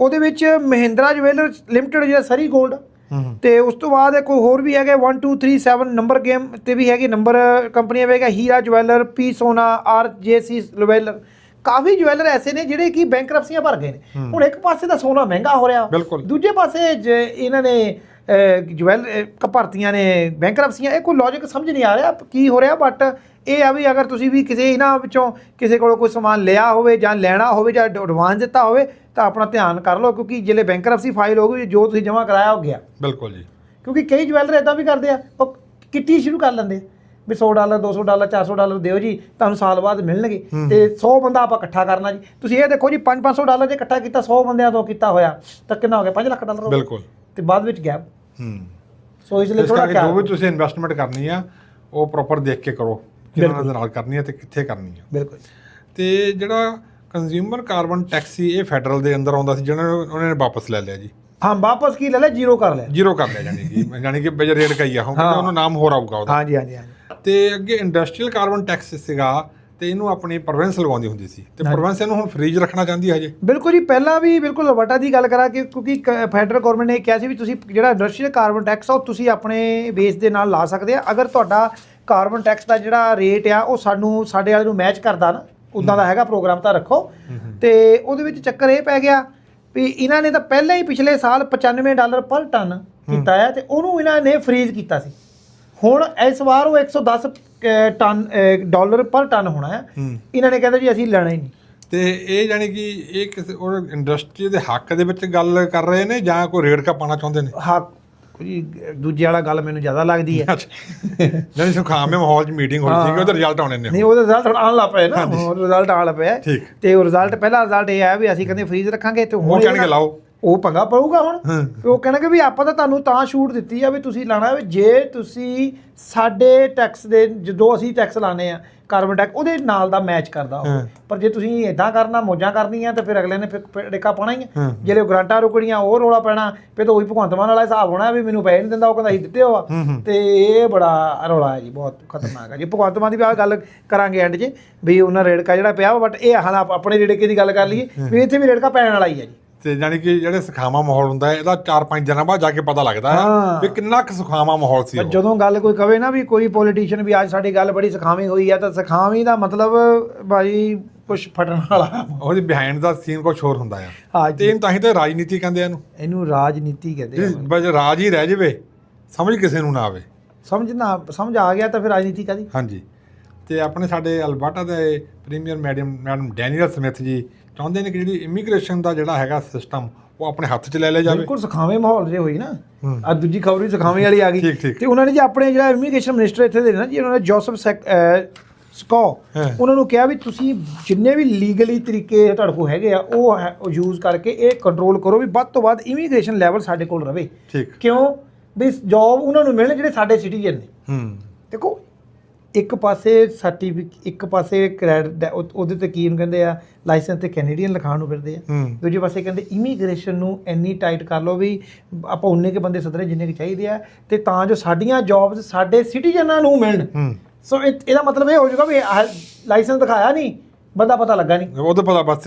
ਉਹਦੇ ਵਿੱਚ ਮਹਿੰਦਰਾ ਜਵੈਲਰਸ ਲਿਮਟਿਡ ਜਿਹੜਾ ਸਰੀ 골ਡ ਹੂੰ ਤੇ ਉਸ ਤੋਂ ਬਾਅਦ ਕੋਈ ਹੋਰ ਵੀ ਹੈਗੇ 1 2 3 7 ਨੰਬਰ ਗੇਮ ਤੇ ਵੀ ਹੈਗੇ ਨੰਬਰ ਕੰਪਨੀਆਂ ਵੀ ਹੈਗਾ ਹੀਰਾ ਜਵੈਲਰ ਪੀ ਸੋਨਾ ਆਰ ਜੇ ਸੀ ਜਵੈਲਰ ਕਾਫੀ ਜਵੈਲਰ ਐਸੇ ਨੇ ਜਿਹੜੇ ਕਿ ਬੈਂਕਰਪਸੀਆਂ ਭਰ ਗਏ ਨੇ। ਹੁਣ ਇੱਕ ਪਾਸੇ ਤਾਂ ਸੋਨਾ ਮਹਿੰਗਾ ਹੋ ਰਿਹਾ। ਦੂਜੇ ਪਾਸੇ ਜ- ਇਹਨਾਂ ਨੇ ਜਵੈਲ ਭਰਤੀਆਂ ਨੇ ਬੈਂਕਰਪਸੀਆਂ ਇਹ ਕੋਈ ਲੌਜੀਕ ਸਮਝ ਨਹੀਂ ਆ ਰਿਹਾ ਕੀ ਹੋ ਰਿਹਾ ਬਟ ਇਹ ਆ ਵੀ ਅਗਰ ਤੁਸੀਂ ਵੀ ਕਿਸੇ ਇਹਨਾਂ ਵਿੱਚੋਂ ਕਿਸੇ ਕੋਲੋਂ ਕੋਈ ਸਮਾਨ ਲਿਆ ਹੋਵੇ ਜਾਂ ਲੈਣਾ ਹੋਵੇ ਜਾਂ ਐਡਵਾਂਸ ਦਿੱਤਾ ਹੋਵੇ ਤਾਂ ਆਪਣਾ ਧਿਆਨ ਕਰ ਲਓ ਕਿਉਂਕਿ ਜਿਹੜੇ ਬੈਂਕਰਪਸੀ ਫਾਈਲ ਹੋ ਗਈ ਜੋ ਤੁਸੀਂ ਜਮ੍ਹਾਂ ਕਰਾਇਆ ਉਹ ਗਿਆ। ਬਿਲਕੁਲ ਜੀ। ਕਿਉਂਕਿ ਕਈ ਜਵੈਲਰ ਇਦਾਂ ਵੀ ਕਰਦੇ ਆ ਉਹ ਕਿੱਟੀ ਸ਼ੁਰੂ ਕਰ ਲੈਂਦੇ। ਵੀ 100 ਡਾਲਰ 200 ਡਾਲਰ 400 ਡਾਲਰ ਦਿਓ ਜੀ ਤੁਹਾਨੂੰ ਸਾਲ ਬਾਅਦ ਮਿਲਣਗੇ। ਤੇ 100 ਬੰਦਾ ਆਪਾਂ ਇਕੱਠਾ ਕਰਨਾ ਜੀ। ਤੁਸੀਂ ਇਹ ਦੇਖੋ ਜੀ 5-500 ਡਾਲਰ ਜੇ ਇਕੱਠਾ ਕੀਤਾ 100 ਬੰਦਿਆਂ ਤੋਂ ਕੀਤਾ ਹੋਇਆ ਤਾਂ ਕਿੰਨਾ ਹੋ ਗਿਆ? 5 ਲੱਖ ਡਾਲਰ ਹੋ। ਬਿਲਕੁਲ। ਤੇ ਬਾਅਦ ਵਿੱਚ ਗੈਪ ਹੂੰ। ਸੋ ਇਸ ਲਈ ਥੋੜਾ ਕਰਕੇ ਜੋ ਵੀ ਤੁਸੀਂ ਇਨਵੈਸਟਮੈਂਟ ਕਰਨੀ ਆ ਉਹ ਪ੍ਰੋਪਰ ਦੇਖ ਕੇ ਕਰੋ ਕਿਹਨਾਂ ਦੇ ਨਾਲ ਕਰਨੀ ਆ ਤੇ ਕਿੱਥੇ ਕਰਨੀ ਆ। ਬਿਲਕੁਲ। ਤੇ ਜਿਹੜਾ ਕੰਜ਼ਿਊਮਰ ਕਾਰਬਨ ਟੈਕਸ ਸੀ ਇਹ ਫੈਡਰਲ ਦੇ ਅੰਦਰ ਆਉਂਦਾ ਸੀ ਜਿਹਨਾਂ ਨੂੰ ਉਹਨਾਂ ਨੇ ਵਾਪਸ ਲੈ ਲਿਆ ਜੀ। ਹਾਂ ਵਾਪਸ ਕੀ ਲੈ ਲੈ ਜ਼ੀਰੋ ਕਰ ਲਿਆ। ਜ਼ੀਰੋ ਕਰ ਲਿਆ ਜਾਨੀ ਕਿ ਜਾਨੀ ਕਿ ਬਜਟ ਰੇਟ ਕਈ ਆ ਹੁਣ ਉਹਨੂੰ ਨਾਮ ਹੋਰ ਆਊਗਾ ਉਹਦਾ। ਹਾਂਜੀ ਹਾਂਜੀ ਹਾਂਜੀ। ਤੇ ਅੱਗੇ ਇੰਡਸਟਰੀਅਲ ਕਾਰਬਨ ਟੈਕਸ ਸੀਗਾ ਤੇ ਇਹਨੂੰ ਆਪਣੀ ਪ੍ਰੋਵਿੰਸ ਲਗਾਉਂਦੀ ਹੁੰਦੀ ਸੀ। ਤੇ ਪ੍ਰੋਵਿੰਸ ਇਹਨੂੰ ਹੁਣ ਫ੍ਰੀਜ ਰੱਖਣਾ ਚਾਹੁੰਦੀ ਹੈ ਹਜੇ। ਬਿਲਕੁਲ ਜੀ ਪਹਿਲਾਂ ਵੀ ਬਿਲਕੁਲ ਵਟਾ ਦੀ ਗੱਲ ਕਰਾਂ ਕਿ ਕਿਉਂਕਿ ਫੈਡਰਲ ਗਵਰਨਮੈਂਟ ਨੇ ਕਿਹਾ ਸੀ ਵੀ ਤੁਸੀਂ ਜਿਹੜਾ ਇੰਡਸਟਰੀਅਲ ਕਾਰਬਨ ਟੈਕਸ ਆ ਉਹ ਤੁਸੀਂ ਆਪਣੇ ਬੇਸ ਦੇ ਨਾਲ ਲਾ ਸਕਦੇ ਆ। ਅਗਰ ਤੁਹਾਡਾ ਕਾਰਬਨ ਟੈਕਸ ਦਾ ਜਿਹੜਾ ਰੇਟ ਆ ਉਹ ਸਾਨੂੰ ਸਾਡੇ ਵਾਲੇ ਨੂੰ ਮੈਚ ਕਰਦਾ ਨਾ ਉਦਾਂ ਦਾ ਹੈਗਾ ਪ੍ਰੋਗਰਾਮ ਤਾਂ ਰੱਖੋ। ਤੇ ਉਹਦੇ ਵਿੱਚ ਚੱਕਰ ਇਹ ਪੈ ਗਿਆ ਵੀ ਇਹਨਾਂ ਨੇ ਤਾਂ ਪਹਿਲਾਂ ਹੀ ਪਿਛਲੇ ਸਾਲ 95 ਡਾਲਰ ਪਰ ਟਨ ਕੀਤਾ ਹੈ ਤੇ ਉਹਨੂੰ ਇਹਨਾਂ ਨੇ ਫ੍ਰੀਜ਼ ਕੀਤਾ ਸੀ। ਹੁਣ ਇਸ ਵਾਰ ਉਹ 110 ਅ, ਟਨ ਡਾਲਰ ਪਰ ਟਨ ਹੋਣਾ ਹੈ। ਇਹਨਾਂ ਨੇ ਕਹਿੰਦੇ ਜੀ ਅਸੀਂ ਲੈਣਾ ਹੀ ਨਹੀਂ। ਤੇ ਇਹ ਜਾਨੀ ਕਿ ਇਹ ਕਿਸੇ ਉਹ ਇੰਡਸਟਰੀ ਦੇ ਹੱਕ ਦੇ ਵਿੱਚ ਗੱਲ ਕਰ ਰਹੇ ਨੇ ਜਾਂ ਕੋਈ ਰੇਟ ਕਾ ਪਾਣਾ ਚਾਹੁੰਦੇ ਨੇ? ਹਾਂ ਕੋਈ ਦੂਜੇ ਵਾਲਾ ਗੱਲ ਮੈਨੂੰ ਜ਼ਿਆਦਾ ਲੱਗਦੀ ਹੈ। ਜਾਨੀ ਸੁਖਾਮੇ ਮਾਹੌਲ 'ਚ ਮੀਟਿੰਗ ਹੋਈ ਸੀ ਕਿ ਉਹਦੇ ਰਿਜ਼ਲਟ ਆਉਣੇ ਨੇ ਨਹੀਂ ਉਹਦਾ ਰਿਜ਼ਲਟ ਹੁਣ ਆਉਣ ਲੱਗ ਪਿਆ ਨਾ। ਰਿਜ਼ਲਟ ਆਉਣ ਲੱਗ ਪਿਆ ਠੀਕ। ਤੇ ਉਹ ਰਿਜ਼ਲਟ ਪਹਿਲਾ ਰਿਜ਼ਲਟ ਇਹ ਆਇਆ ਵੀ ਅਸੀਂ ਕਹਿੰਦੇ ਫ੍ਰੀਜ਼ ਰੱਖਾਂਗੇ ਤੇ ਹੁਣ ਕਹਿਣਗੇ ਲਾਓ। ਉਹ ਪੰਗਾ ਪਊਗਾ ਹੁਣ। ਹਾਂ। ਉਹ ਕਹਿਣਗੇ ਵੀ ਆਪਾਂ ਤਾਂ ਤੁਹਾਨੂੰ ਤਾਂ ਛੂਟ ਦਿੱਤੀ ਆ ਵੀ ਤੁਸੀਂ ਲਾਣਾ ਵੀ ਜੇ ਤੁਸੀਂ ਸਾਡੇ ਟੈਕਸ ਦੇ ਜਦੋਂ ਅਸੀਂ ਟੈਕਸ ਲਾਣੇ ਆ ਕਾਰਬਨ ਟੈਕਸ ਉਹਦੇ ਨਾਲ ਦਾ ਮੈਚ ਕਰਦਾ। ਹੋਵੇ ਪਰ ਜੇ ਤੁਸੀਂ ਇਦਾਂ ਕਰਨਾ ਮੋਜਾਂ ਕਰਨੀਆਂ ਤਾਂ ਫਿਰ ਅਗਲੇ ਨੇ ਫਿਰ ਡੇਕਾ ਪਾਉਣਾ ਹੀ ਆ। ਜਿਹੜੇ ਗ੍ਰਾਂਟਾਂ ਰੁਕਣੀਆਂ ਉਹ ਰੋਲਾ ਪੈਣਾ ਫਿਰ ਤਾਂ ਉਹੀ ਭਗਵੰਤ ਮਾਨ ਵਾਲਾ ਹਿਸਾਬ ਹੋਣਾ ਵੀ ਮੈਨੂੰ ਪੈਸੇ ਨਹੀਂ ਦਿੰਦਾ ਉਹ ਕਹਿੰਦਾ ਅਸੀਂ ਦਿੱਤੇ ਹੋ ਆ। ਤੇ ਇਹ ਬੜਾ ਰੋਲਾ ਹੈ ਜੀ ਬਹੁਤ ਖਤਰਨਾਕ ਹੈ ਜੀ। ਭਗਵੰਤ ਮਾਨ ਦੀ ਵੀ ਆਹ ਗੱਲ ਕਰਾਂਗੇ ਐਂਡ 'ਚ ਵੀ ਉਹਨਾਂ ਰੇੜਕਾ ਜਿਹੜਾ ਪਿਆ ਬਟ ਇਹ ਹਾਲ ਆਪ- ਆਪਣੇ ਰੇੜਕੇ ਦੀ ਗੱਲ ਕਰ ਲਈਏ ਵੀ ਇੱਥੇ ਵੀ ਰੇੜਕਾ ਪੈਣ ਵਾਲਾ ਹੀ ਹੈ ਜੀ। ਤੇ ਜਾਨੀ ਕਿ ਜਿਹੜੇ ਸੁਖਾਵਾ ਮਾਹੌਲ ਹੁੰਦਾ ਹੈ ਇਹਦਾ 4-5 ਦਿਨਾਂ ਬਾਅਦ ਜਾ ਕੇ ਪਤਾ ਲੱਗਦਾ ਹੈ ਹਾਂ। ਵੀ ਕਿੰਨਾ ਕੁ ਸੁਖਾਵਾ ਮਾਹੌਲ ਸੀ ਉਹ। ਜਦੋਂ ਗੱਲ ਕੋਈ ਕਵੇ ਨਾ ਵੀ ਕੋਈ ਪੋਲੀਟੀਸ਼ੀਅਨ ਵੀ ਅੱਜ ਸਾਡੀ ਗੱਲ ਬੜੀ ਸਖਾਵੀਂ ਹੋਈ ਆ ਤਾਂ ਸਖਾਵੀਂ ਦਾ ਮਤਲਬ ਭਾਈ ਕੁਝ ਫਟਣ ਵਾਲਾ ਉਹਦੀ ਬਿਹਾਈਂਡ ਦਾ ਸੀਨ ਕੁਝ ਹੋਰ ਹੁੰਦਾ ਆ। ਹਾਂ ਤੇ ਇਹਨੂੰ ਤਾਂ ਹੀ ਤਾਂ ਰਾਜਨੀਤੀ ਕਹਿੰਦੇ ਆ ਇਹਨੂੰ। ਇਹਨੂੰ ਰਾਜਨੀਤੀ ਕਹਿੰਦੇ ਆ ਜੇ ਬਸ ਰਾਜ ਹੀ ਰਹਿ ਜਾਵੇ ਸਮਝ ਕਿਸੇ ਨੂੰ ਨਾ ਆਵੇ। ਸਮਝ ਨਾ ਸਮਝ ਆ ਗਿਆ ਤਾਂ ਫਿਰ ਰਾਜਨੀਤੀ ਕਾਦੀ ਹਾਂਜੀ। ਤੇ ਆਪਣੇ ਸਾਡੇ ਅਲਬਰਟਾ ਦੇ premier madam madam Daniel Smith ji ਚਾਹੁੰਦੇ ਨੇ ਕਿ ਜਿਹੜੀ ਇਮੀਗ੍ਰੇਸ਼ਨ ਦਾ ਜਿਹੜਾ ਹੈਗਾ ਸਿਸਟਮ ਉਹ ਆਪਣੇ ਹੱਥ 'ਚ ਲੈ ਲਿਆ ਜਾਵੇ। ਬਿਲਕੁਲ ਸਖਾਵੇਂ ਮਾਹੌਲ ਜੇ ਹੋਈ ਨਾ। ਆ ਦੂਜੀ ਖਬਰ ਵੀ ਸਖਾਵੇਂ ਵਾਲੀ ਆ ਗਈ। ਤੇ ਉਹਨਾਂ ਨੇ ਜੀ ਆਪਣੇ ਜਿਹੜਾ ਇਮੀਗ੍ਰੇਸ਼ਨ ਮਿਨਿਸਟਰ ਇੱਥੇ ਦੇ ਨੇ ਜੀ ਉਹਨਾਂ ਨੇ ਜੋਸਫ ਸੈਕ। ਉਹਨਾਂ ਨੂੰ ਕਿਹਾ ਵੀ ਤੁਸੀਂ ਜਿੰਨੇ ਵੀ ਲੀਗਲੀ ਤਰੀਕੇ ਤੁਹਾਡੇ ਕੋਲ ਹੈਗੇ ਆ ਉਹ ਯੂਜ਼ ਕਰਕੇ ਇਹ ਕੰਟਰੋਲ ਕਰੋ ਵੀ ਵੱਧ ਤੋਂ ਵੱਧ ਇਮੀਗ੍ਰੇਸ਼ਨ ਲੈਵਲ ਸਾਡੇ ਕੋਲ ਰਵੇ। ਕਿਉਂ? ਵੀ ਜੌਬ ਉਹਨਾਂ ਨੂੰ ਮਿਲਣ ਜਿਹੜੇ ਸਾਡੇ ਸਿਟੀਜ਼ਨ ਨੇ। ਹੂੰ। ਦੇਖੋ ਇੱਕ ਪਾਸੇ ਸਰਟੀਫਿਕੇਟ ਇੱਕ ਪਾਸੇ ਕ੍ਰੈਡਿਟ ਉਹਦੇ ਤੇ ਕੀ ਨੂੰ ਕਹਿੰਦੇ ਆ ਲਾਇਸੈਂਸ ਤੇ ਕੈਨੇਡੀਅਨ ਲਿਖਾਉਣ ਨੂੰ ਫਿਰਦੇ ਆ। ਦੂਜੇ ਪਾਸੇ ਕਹਿੰਦੇ ਇਮੀਗ੍ਰੇਸ਼ਨ ਨੂੰ ਇੰਨੀ ਟਾਈਟ ਕਰ ਲਓ ਵੀ ਆਪਾਂ ਉਨੇ ਕੇ ਬੰਦੇ ਸੱਦਣੇ ਜਿੰਨੇ ਕਿ ਚਾਹੀਦੇ ਆ ਤੇ ਤਾਂ ਜੋ ਸਾਡੀਆਂ ਜੌਬਸ ਸਾਡੇ ਸਿਟੀਜ਼ਨਾਂ ਨੂੰ ਮਿਲਣ। ਸੋ ਇਹ- ਇਹਦਾ ਮਤਲਬ ਇਹ ਹੋ ਜਾਊਗਾ ਵੀ ਲਾਇਸੈਂਸ ਦਿਖਾਇਆ ਨਹੀਂ ਬੰਦਾ ਪਤਾ ਲੱਗਾ ਨਹੀਂ। ਉਦੋਂ ਪਤਾ ਬਸ